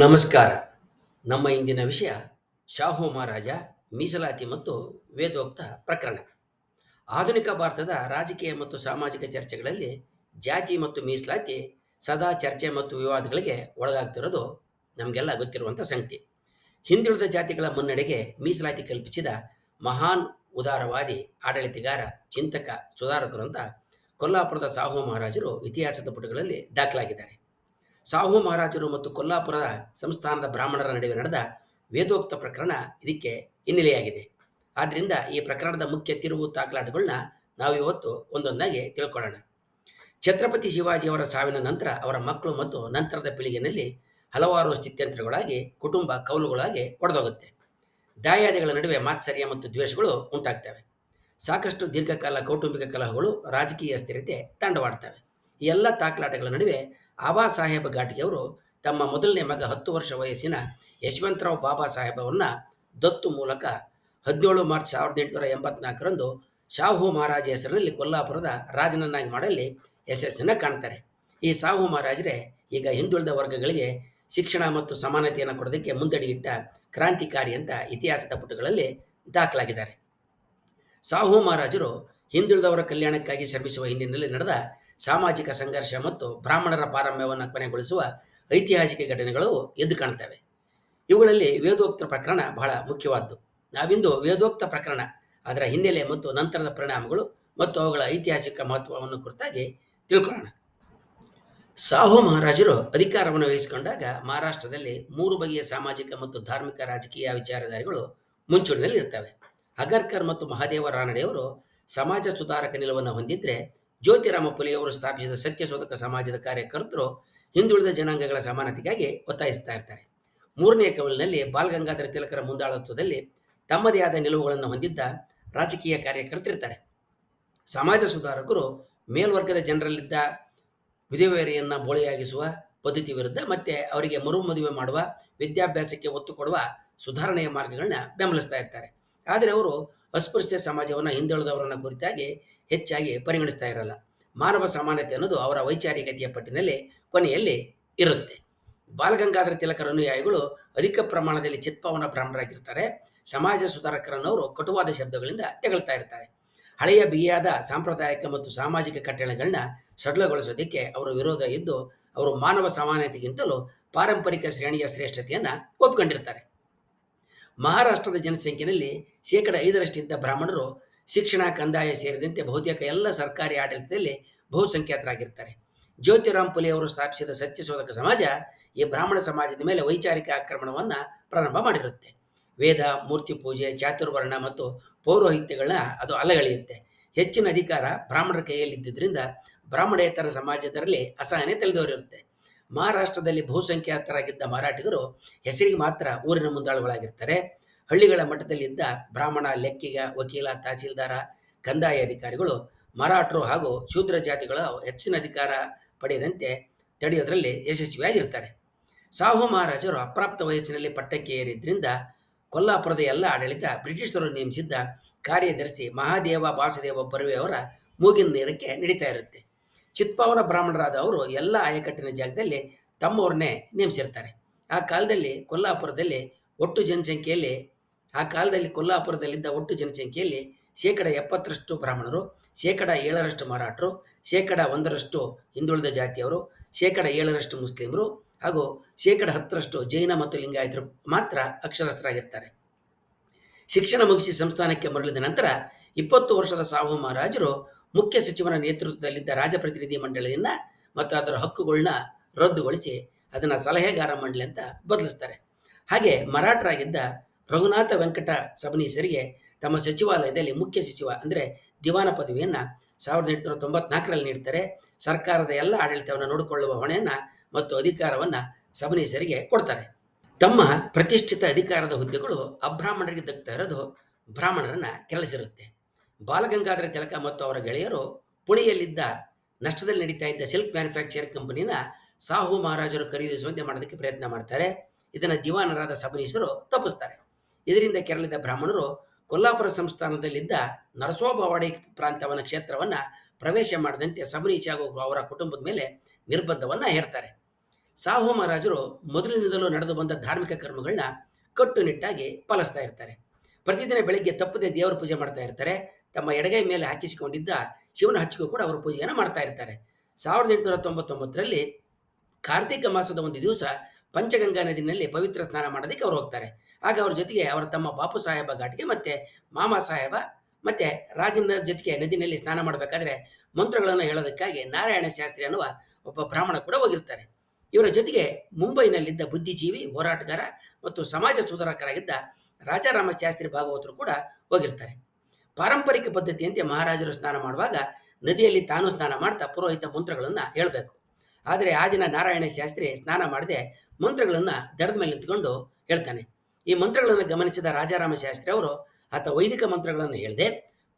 ನಮಸ್ಕಾರ. ನಮ್ಮ ಇಂದಿನ ವಿಷಯ ಶಾಹು ಮಹಾರಾಜ ಮೀಸಲಾತಿ ಮತ್ತು ವೇದೋಕ್ತ ಪ್ರಕರಣ. ಆಧುನಿಕ ಭಾರತದ ರಾಜಕೀಯ ಮತ್ತು ಸಾಮಾಜಿಕ ಚರ್ಚೆಗಳಲ್ಲಿ ಜಾತಿ ಮತ್ತು ಮೀಸಲಾತಿ ಸದಾ ಚರ್ಚೆ ಮತ್ತು ವಿವಾದಗಳಿಗೆ ಒಳಗಾಗ್ತಿರೋದು ನಮಗೆಲ್ಲ ಗೊತ್ತಿರುವಂಥ ಸಂಗತಿ. ಹಿಂದುಳಿದ ಜಾತಿಗಳ ಮುನ್ನಡೆಗೆ ಮೀಸಲಾತಿ ಕಲ್ಪಿಸಿದ ಮಹಾನ್ ಉದಾರವಾದಿ, ಆಡಳಿತಗಾರ, ಚಿಂತಕ, ಸುಧಾರಕರು ಅಂತ ಕೊಲ್ಲಾಪುರದ ಸಾಹು ಮಹಾರಾಜರು ಇತಿಹಾಸದ ಪುಟಗಳಲ್ಲಿ ದಾಖಲಾಗಿದ್ದಾರೆ. ಸಾಹು ಮಹಾರಾಜರು ಮತ್ತು ಕೊಲ್ಲಾಪುರದ ಸಂಸ್ಥಾನದ ಬ್ರಾಹ್ಮಣರ ನಡುವೆ ನಡೆದ ವೇದೋಕ್ತ ಪ್ರಕರಣ ಇದಕ್ಕೆ ಹಿನ್ನೆಲೆಯಾಗಿದೆ. ಆದ್ದರಿಂದ ಈ ಪ್ರಕರಣದ ಮುಖ್ಯ ತಿರುವು ತಾಕಲಾಟಗಳನ್ನ ನಾವು ಇವತ್ತು ಒಂದೊಂದಾಗಿ ತಿಳ್ಕೊಳ್ಳೋಣ. ಛತ್ರಪತಿ ಶಿವಾಜಿಯವರ ಸಾವಿನ ನಂತರ ಅವರ ಮಕ್ಕಳು ಮತ್ತು ನಂತರದ ಪೀಳಿಗೆಯಲ್ಲಿ ಹಲವಾರು ಸ್ಥಿತ್ಯಂತ್ರಗಳಾಗಿ, ಕುಟುಂಬ ಕೌಲುಗಳಾಗಿ ಒಡೆದೋಗುತ್ತೆ. ದಾಯಾದಿಗಳ ನಡುವೆ ಮಾತ್ಸರ್ಯ ಮತ್ತು ದ್ವೇಷಗಳು ಉಂಟಾಗ್ತವೆ. ಸಾಕಷ್ಟು ದೀರ್ಘಕಾಲ ಕೌಟುಂಬಿಕ ಕಲಹಗಳು, ರಾಜಕೀಯ ಸ್ಥಿರತೆ ತಾಂಡವಾಡ್ತವೆ. ಈ ಎಲ್ಲ ತಾಕಲಾಟಗಳ ನಡುವೆ ಆಬಾ ಸಾಹೇಬ ಘಾಟಿಗೆಯವರು ತಮ್ಮ ಮೊದಲನೇ ಮಗ ಹತ್ತು ವರ್ಷ ವಯಸ್ಸಿನ ಯಶವಂತರಾವ್ ಬಾಬಾ ಸಾಹೇಬ್ ಅವರನ್ನ ದತ್ತು ಮೂಲಕ ಹದಿನೇಳು ಮಾರ್ಚ್ ಸಾವಿರದ ಎಂಟುನೂರ ಎಂಬತ್ನಾಲ್ಕರಂದು ಶಾಹು ಮಹಾರಾಜ ಹೆಸರಿನಲ್ಲಿ ಕೊಲ್ಲಾಪುರದ ರಾಜನನ್ನಾಗಿ ಮಾಡಲ್ಲಿ ಯಶಸ್ಸನ್ನು ಕಾಣ್ತಾರೆ. ಈ ಸಾಹು ಮಹಾರಾಜರೇ ಈಗ ಹಿಂದುಳಿದ ವರ್ಗಗಳಿಗೆ ಶಿಕ್ಷಣ ಮತ್ತು ಸಮಾನತೆಯನ್ನು ಕೊಡೋದಕ್ಕೆ ಮುಂದಡಿಯಿಟ್ಟ ಕ್ರಾಂತಿಕಾರಿ ಅಂತ ಇತಿಹಾಸದ ಪುಟಗಳಲ್ಲಿ ದಾಖಲಾಗಿದ್ದಾರೆ. ಸಾಹು ಮಹಾರಾಜರು ಹಿಂದುಳಿದವರ ಕಲ್ಯಾಣಕ್ಕಾಗಿ ಶ್ರಮಿಸುವ ಹಿನ್ನೆಲೆಯಲ್ಲಿ ನಡೆದ ಸಾಮಾಜಿಕ ಸಂಘರ್ಷ ಮತ್ತು ಬ್ರಾಹ್ಮಣರ ಪಾರಮ್ಯವನ್ನು ಕೊನೆಗೊಳಿಸುವ ಐತಿಹಾಸಿಕ ಘಟನೆಗಳು ಎದ್ದು ಕಾಣ್ತವೆ. ಇವುಗಳಲ್ಲಿ ವೇದೋಕ್ತ ಪ್ರಕರಣ ಬಹಳ ಮುಖ್ಯವಾದ್ದು. ನಾವಿಂದು ವೇದೋಕ್ತ ಪ್ರಕರಣ, ಅದರ ಹಿನ್ನೆಲೆ ಮತ್ತು ನಂತರದ ಪರಿಣಾಮಗಳು ಮತ್ತು ಅವುಗಳ ಐತಿಹಾಸಿಕ ಮಹತ್ವವನ್ನು ಕುರಿತಾಗಿ ತಿಳ್ಕೊಳ್ಳೋಣ. ಸಾಹು ಮಹಾರಾಜರು ಅಧಿಕಾರವನ್ನು ವಹಿಸಿಕೊಂಡಾಗ ಮಹಾರಾಷ್ಟ್ರದಲ್ಲಿ ಮೂರು ಬಗೆಯ ಸಾಮಾಜಿಕ ಮತ್ತು ಧಾರ್ಮಿಕ ರಾಜಕೀಯ ವಿಚಾರಧಾರಿಗಳು ಮುಂಚೂಣಿಯಲ್ಲಿ ಇರ್ತವೆ ಅಗರ್ಕರ್ ಮತ್ತು ಮಹಾದೇವ ರಾನಡೆಯವರು ಸಮಾಜ ಸುಧಾರಕ ನಿಲುವನ್ನು ಹೊಂದಿದ್ರೆ ಜ್ಯೋತಿರಾಮ ಅವರು ಸ್ಥಾಪಿಸಿದ ಸತ್ಯಶೋಧಕ ಸಮಾಜದ ಕಾರ್ಯಕರ್ತರು ಹಿಂದುಳಿದ ಜನಾಂಗಗಳ ಸಮಾನತೆಗಾಗಿ ಒತ್ತಾಯಿಸ್ತಾ ಇರ್ತಾರೆ. ಮೂರನೇ ಕವಲಿನಲ್ಲಿ ಬಾಲಗಂಗಾಧರ ತಿಲಕರ ಮುಂದಾಳತ್ವದಲ್ಲಿ ತಮ್ಮದೇ ಆದ ನಿಲುವುಗಳನ್ನು ಹೊಂದಿದ್ದ ರಾಜಕೀಯ ಕಾರ್ಯಕರ್ತರಿರ್ತಾರೆ. ಸಮಾಜ ಸುಧಾರಕರು ಮೇಲ್ವರ್ಗದ ಜನರಲ್ಲಿದ್ದ ವಿಧವೆಯರಿಯನ್ನು ಬೋಳಿಯಾಗಿಸುವ ಪದ್ಧತಿ ವಿರುದ್ಧ ಮತ್ತೆ ಅವರಿಗೆ ಮರು ಮದುವೆ ಮಾಡುವ ವಿದ್ಯಾಭ್ಯಾಸಕ್ಕೆ ಒತ್ತು ಕೊಡುವ ಸುಧಾರಣೆಯ ಮಾರ್ಗಗಳನ್ನ ಬೆಂಬಲಿಸ್ತಾ ಇರ್ತಾರೆ. ಆದರೆ ಅವರು ಅಸ್ಪೃಶ್ಯ ಸಮಾಜವನ್ನು ಹಿಂದುಳಿದವರನ್ನ ಕುರಿತಾಗಿ ಹೆಚ್ಚಾಗಿ ಪರಿಗಣಿಸ್ತಾ ಇರಲ್ಲ. ಮಾನವ ಸಮಾನತೆ ಅನ್ನೋದು ಅವರ ವೈಚಾರಿಕತೆಯ ಪಟ್ಟಿನಲ್ಲಿ ಕೊನೆಯಲ್ಲಿ ಇರುತ್ತೆ. ಬಾಲಗಂಗಾಧರ ತಿಲಕರ ಅನುಯಾಯಿಗಳು ಅಧಿಕ ಪ್ರಮಾಣದಲ್ಲಿ ಚಿತ್ಪವನ ಬ್ರಾಹ್ಮಣರಾಗಿರ್ತಾರೆ. ಸಮಾಜ ಸುಧಾರಕರನ್ನು ಅವರು ಕಟುವಾದ ಶಬ್ದಗಳಿಂದ ತೆಗಳ್ತಾ ಇರ್ತಾರೆ. ಹಳೆಯ ಬಿಗಿಯಾದ ಸಾಂಪ್ರದಾಯಿಕ ಮತ್ತು ಸಾಮಾಜಿಕ ಕಟ್ಟಳೆಗಳನ್ನ ಸಡಲಗೊಳಿಸೋದಕ್ಕೆ ಅವರ ವಿರೋಧ ಇದ್ದು, ಅವರು ಮಾನವ ಸಮಾನತೆಗಿಂತಲೂ ಪಾರಂಪರಿಕ ಶ್ರೇಣಿಯ ಶ್ರೇಷ್ಠತೆಯನ್ನು ಒಪ್ಕೊಂಡಿರ್ತಾರೆ. ಮಹಾರಾಷ್ಟ್ರದ ಜನಸಂಖ್ಯೆಯಲ್ಲಿ ಶೇಕಡ ಐದರಷ್ಟಿದ್ದ ಬ್ರಾಹ್ಮಣರು ಶಿಕ್ಷಣ, ಕಂದಾಯ ಸೇರಿದಂತೆ ಬಹುತೇಕ ಎಲ್ಲ ಸರ್ಕಾರಿ ಆಡಳಿತದಲ್ಲಿ ಬಹುಸಂಖ್ಯಾತರಾಗಿರ್ತಾರೆ. ಜ್ಯೋತಿರಾಮ್ ಪುಲೆ ಅವರು ಸ್ಥಾಪಿಸಿದ ಸತ್ಯಶೋಧಕ ಸಮಾಜ ಈ ಬ್ರಾಹ್ಮಣ ಸಮಾಜದ ಮೇಲೆ ವೈಚಾರಿಕ ಆಕ್ರಮಣವನ್ನು ಪ್ರಾರಂಭ ಮಾಡಿರುತ್ತೆ. ವೇದ, ಮೂರ್ತಿ ಪೂಜೆ, ಚಾತುರ್ವರ್ಣ ಮತ್ತು ಪೌರೋಹಿತ್ಯಗಳನ್ನ ಅದು ಅಲಗಳೆಯುತ್ತೆ ಹೆಚ್ಚಿನ ಅಧಿಕಾರ ಬ್ರಾಹ್ಮಣರ ಕೈಯಲ್ಲಿದ್ದರಿಂದ ಬ್ರಾಹ್ಮಣೇತರ ಸಮಾಜದರಲ್ಲಿ ಅಸಹನೆ ತಲೆದೋರಿರುತ್ತೆ. ಮಹಾರಾಷ್ಟ್ರದಲ್ಲಿ ಬಹುಸಂಖ್ಯಾತರಾಗಿದ್ದ ಮರಾಠಿಗರು ಹೆಸರಿಗೆ ಮಾತ್ರ ಊರಿನ ಮುಂದಾಳುಗಳಾಗಿರ್ತಾರೆ. ಹಳ್ಳಿಗಳ ಮಟ್ಟದಲ್ಲಿದ್ದ ಬ್ರಾಹ್ಮಣ, ಲೆಕ್ಕಿಗ, ವಕೀಲ, ತಹಸೀಲ್ದಾರ, ಕಂದಾಯ ಅಧಿಕಾರಿಗಳು, ಮರಾಠರು ಹಾಗೂ ಶೂದ್ರ ಜಾತಿಗಳು ಹೆಚ್ಚಿನ ಅಧಿಕಾರ ಪಡೆಯದಂತೆ ತಡೆಯೋದರಲ್ಲಿ ಯಶಸ್ವಿಯಾಗಿರ್ತಾರೆ. ಸಾಹು ಮಹಾರಾಜರು ಅಪ್ರಾಪ್ತ ವಯಸ್ಸಿನಲ್ಲಿ ಪಟ್ಟಕ್ಕೆ ಏರಿದ್ರಿಂದ ಕೊಲ್ಲಾಪುರದ ಎಲ್ಲ ಆಡಳಿತ ಬ್ರಿಟಿಷರು ನೇಮಿಸಿದ್ದ ಕಾರ್ಯದರ್ಶಿ ಮಹಾದೇವ ಬಾಸುದೇವ ಬರುವೆಯವರ ಮೂಗಿನ ನೇರಕ್ಕೆ ನಡೀತಾ ಇರುತ್ತೆ. ಚಿತ್ಪಾವನ ಬ್ರಾಹ್ಮಣರಾದ ಅವರು ಎಲ್ಲ ಆಯಕಟ್ಟಿನ ಜಾಗದಲ್ಲಿ ತಮ್ಮವ್ರನ್ನೇ ನೇಮಿಸಿರ್ತಾರೆ. ಆ ಕಾಲದಲ್ಲಿ ಕೊಲ್ಲಾಪುರದಲ್ಲಿ ಒಟ್ಟು ಜನಸಂಖ್ಯೆಯಲ್ಲಿ, ಆ ಕಾಲದಲ್ಲಿ ಕೊಲ್ಲಾಪುರದಲ್ಲಿದ್ದ ಒಟ್ಟು ಜನಸಂಖ್ಯೆಯಲ್ಲಿ ಶೇಕಡ ಎಪ್ಪತ್ತರಷ್ಟು ಬ್ರಾಹ್ಮಣರು, ಶೇಕಡ ಏಳರಷ್ಟು ಮರಾಠರು, ಶೇಕಡ ಒಂದರಷ್ಟು ಹಿಂದುಳಿದ ಜಾತಿಯವರು, ಶೇಕಡ ಏಳರಷ್ಟು ಮುಸ್ಲಿಮರು ಹಾಗೂ ಶೇಕಡ ಹತ್ತರಷ್ಟು ಜೈನ ಮತ್ತು ಲಿಂಗಾಯತರು ಮಾತ್ರ ಅಕ್ಷರಸ್ಥರಾಗಿರ್ತಾರೆ. ಶಿಕ್ಷಣ ಮುಗಿಸಿ ಸಂಸ್ಥಾನಕ್ಕೆ ಮರಳಿದ ನಂತರ ಇಪ್ಪತ್ತು ವರ್ಷದ ಸಾಹು ಮಹಾರಾಜರು ಮುಖ್ಯ ಸಚಿವನ ನೇತೃತ್ವದಲ್ಲಿದ್ದ ರಾಜಪ್ರತಿನಿಧಿ ಮಂಡಳಿಯನ್ನು ಮತ್ತು ಅದರ ಹಕ್ಕುಗಳನ್ನ ರದ್ದುಗೊಳಿಸಿ ಅದನ್ನು ಸಲಹೆಗಾರ ಮಂಡಳಿ ಅಂತ ಬದಲಿಸ್ತಾರೆ. ಹಾಗೆ ಮರಾಠರಾಗಿದ್ದ ರಘುನಾಥ ವೆಂಕಟ ಸಬನೀಸರಿಗೆ ತಮ್ಮ ಸಚಿವಾಲಯದಲ್ಲಿ ಮುಖ್ಯ ಸಚಿವ ಅಂದರೆ ದಿವಾನ ಪದವಿಯನ್ನು ಸಾವಿರದ ಎಂಟುನೂರ ತೊಂಬತ್ನಾಲ್ಕರಲ್ಲಿ ನೀಡ್ತಾರೆ. ಸರ್ಕಾರದ ಎಲ್ಲ ಆಡಳಿತವನ್ನು ನೋಡಿಕೊಳ್ಳುವ ಹೊಣೆಯನ್ನು ಮತ್ತು ಅಧಿಕಾರವನ್ನು ಸಬನೀಸರಿಗೆ ಕೊಡ್ತಾರೆ. ತಮ್ಮ ಪ್ರತಿಷ್ಠಿತ ಅಧಿಕಾರದ ಹುದ್ದೆಗಳು ಅಬ್ರಾಹ್ಮಣರಿಗೆ ದಕ್ತಾ ಇರೋದು ಬ್ರಾಹ್ಮಣರನ್ನ ಕೆರಳಿಸಿರುತ್ತೆ. ಬಾಲಗಂಗಾಧರ ತಿಲಕ ಮತ್ತು ಅವರ ಗೆಳೆಯರು ಪುಣೆಯಲ್ಲಿದ್ದ ನಷ್ಟದಲ್ಲಿ ನಡೀತಾ ಇದ್ದ ಸಿಲ್ಕ್ ಮ್ಯಾನುಫ್ಯಾಕ್ಚರ್ ಕಂಪನಿನ ಸಾಹು ಮಹಾರಾಜರು ಖರೀದಿಸುವಂತೆ ಮಾಡೋದಕ್ಕೆ ಪ್ರಯತ್ನ ಮಾಡ್ತಾರೆ. ಇದನ್ನು ದಿವಾನರಾದ ಸಬನೀಸರು ತಪ್ಪಿಸ್ತಾರೆ. ಇದರಿಂದ ಕೆರಳಿದ ಬ್ರಾಹ್ಮಣರು ಕೊಲ್ಲಾಪುರ ಸಂಸ್ಥಾನದಲ್ಲಿದ್ದ ನರಸೋಬವಾಡಿ ಪ್ರಾಂತವನ ಕ್ಷೇತ್ರವನ್ನು ಪ್ರವೇಶ ಮಾಡದಂತೆ ಸಬನೀಶ್ ಹಾಗೂ ಅವರ ಕುಟುಂಬದ ಮೇಲೆ ನಿರ್ಬಂಧವನ್ನು ಹೇರ್ತಾರೆ. ಸಾಹು ಮಹಾರಾಜರು ಮೊದಲಿನಿಂದಲೂ ನಡೆದು ಬಂದ ಧಾರ್ಮಿಕ ಕರ್ಮಗಳನ್ನ ಕಟ್ಟುನಿಟ್ಟಾಗಿ ಪಾಲಿಸ್ತಾ ಇರ್ತಾರೆ. ಪ್ರತಿದಿನ ಬೆಳಿಗ್ಗೆ ತಪ್ಪದೆ ದೇವರ ಪೂಜೆ ಮಾಡ್ತಾ ಇರ್ತಾರೆ. ತಮ್ಮ ಎಡಗೈ ಮೇಲೆ ಹಾಕಿಸಿಕೊಂಡಿದ್ದ ಶಿವನ ಹಚ್ಚಿಗೂ ಕೂಡ ಅವರು ಪೂಜೆಯನ್ನು ಮಾಡ್ತಾ ಇರ್ತಾರೆ. ಸಾವಿರದ ಎಂಟುನೂರ ತೊಂಬತ್ತೊಂಬತ್ತರಲ್ಲಿ ಕಾರ್ತಿಕ ಮಾಸದ ಒಂದು ದಿವಸ ಪಂಚಗಂಗಾ ನದಿನಲ್ಲಿ ಪವಿತ್ರ ಸ್ನಾನ ಮಾಡೋದಕ್ಕೆ ಅವರು ಹೋಗ್ತಾರೆ. ಆಗ ಅವ್ರ ಜೊತೆಗೆ ಅವರ ತಮ್ಮ ಬಾಪು ಸಾಹೇಬ ಘಾಟ್ಗೆ ಮತ್ತೆ ಮಾಮ ಸಾಹೇಬ ಮತ್ತೆ ರಾಜನ ಜೊತೆಗೆ ನದಿನಲ್ಲಿ ಸ್ನಾನ ಮಾಡಬೇಕಾದ್ರೆ ಮಂತ್ರಗಳನ್ನು ಹೇಳೋದಕ್ಕಾಗಿ ನಾರಾಯಣ ಶಾಸ್ತ್ರಿ ಅನ್ನುವ ಒಬ್ಬ ಬ್ರಾಹ್ಮಣ ಕೂಡ ಹೋಗಿರ್ತಾರೆ. ಇವರ ಜೊತೆಗೆ ಮುಂಬೈನಲ್ಲಿದ್ದ ಬುದ್ಧಿಜೀವಿ, ಹೋರಾಟಗಾರ ಮತ್ತು ಸಮಾಜ ಸುಧಾರಕರಾಗಿದ್ದ ರಾಜಾರಾಮ ಶಾಸ್ತ್ರಿ ಭಾಗವತರು ಕೂಡ ಹೋಗಿರ್ತಾರೆ. ಪಾರಂಪರಿಕ ಪದ್ಧತಿಯಂತೆ ಮಹಾರಾಜರು ಸ್ನಾನ ಮಾಡುವಾಗ ನದಿಯಲ್ಲಿ ತಾನು ಸ್ನಾನ ಮಾಡ್ತಾ ಪುರೋಹಿತ ಮಂತ್ರಗಳನ್ನು ಹೇಳಬೇಕು. ಆದರೆ ಆ ದಿನ ನಾರಾಯಣ ಶಾಸ್ತ್ರಿ ಸ್ನಾನ ಮಾಡದೆ ಮಂತ್ರಗಳನ್ನು ದಡದ ಮೇಲೆ ನಿಂತ್ಕೊಂಡು ಹೇಳ್ತಾನೆ. ಈ ಮಂತ್ರಗಳನ್ನು ಗಮನಿಸಿದ ರಾಜಾರಾಮ ಶಾಸ್ತ್ರಿ ಅವರು ಆತ ವೈದಿಕ ಮಂತ್ರಗಳನ್ನು ಹೇಳದೆ,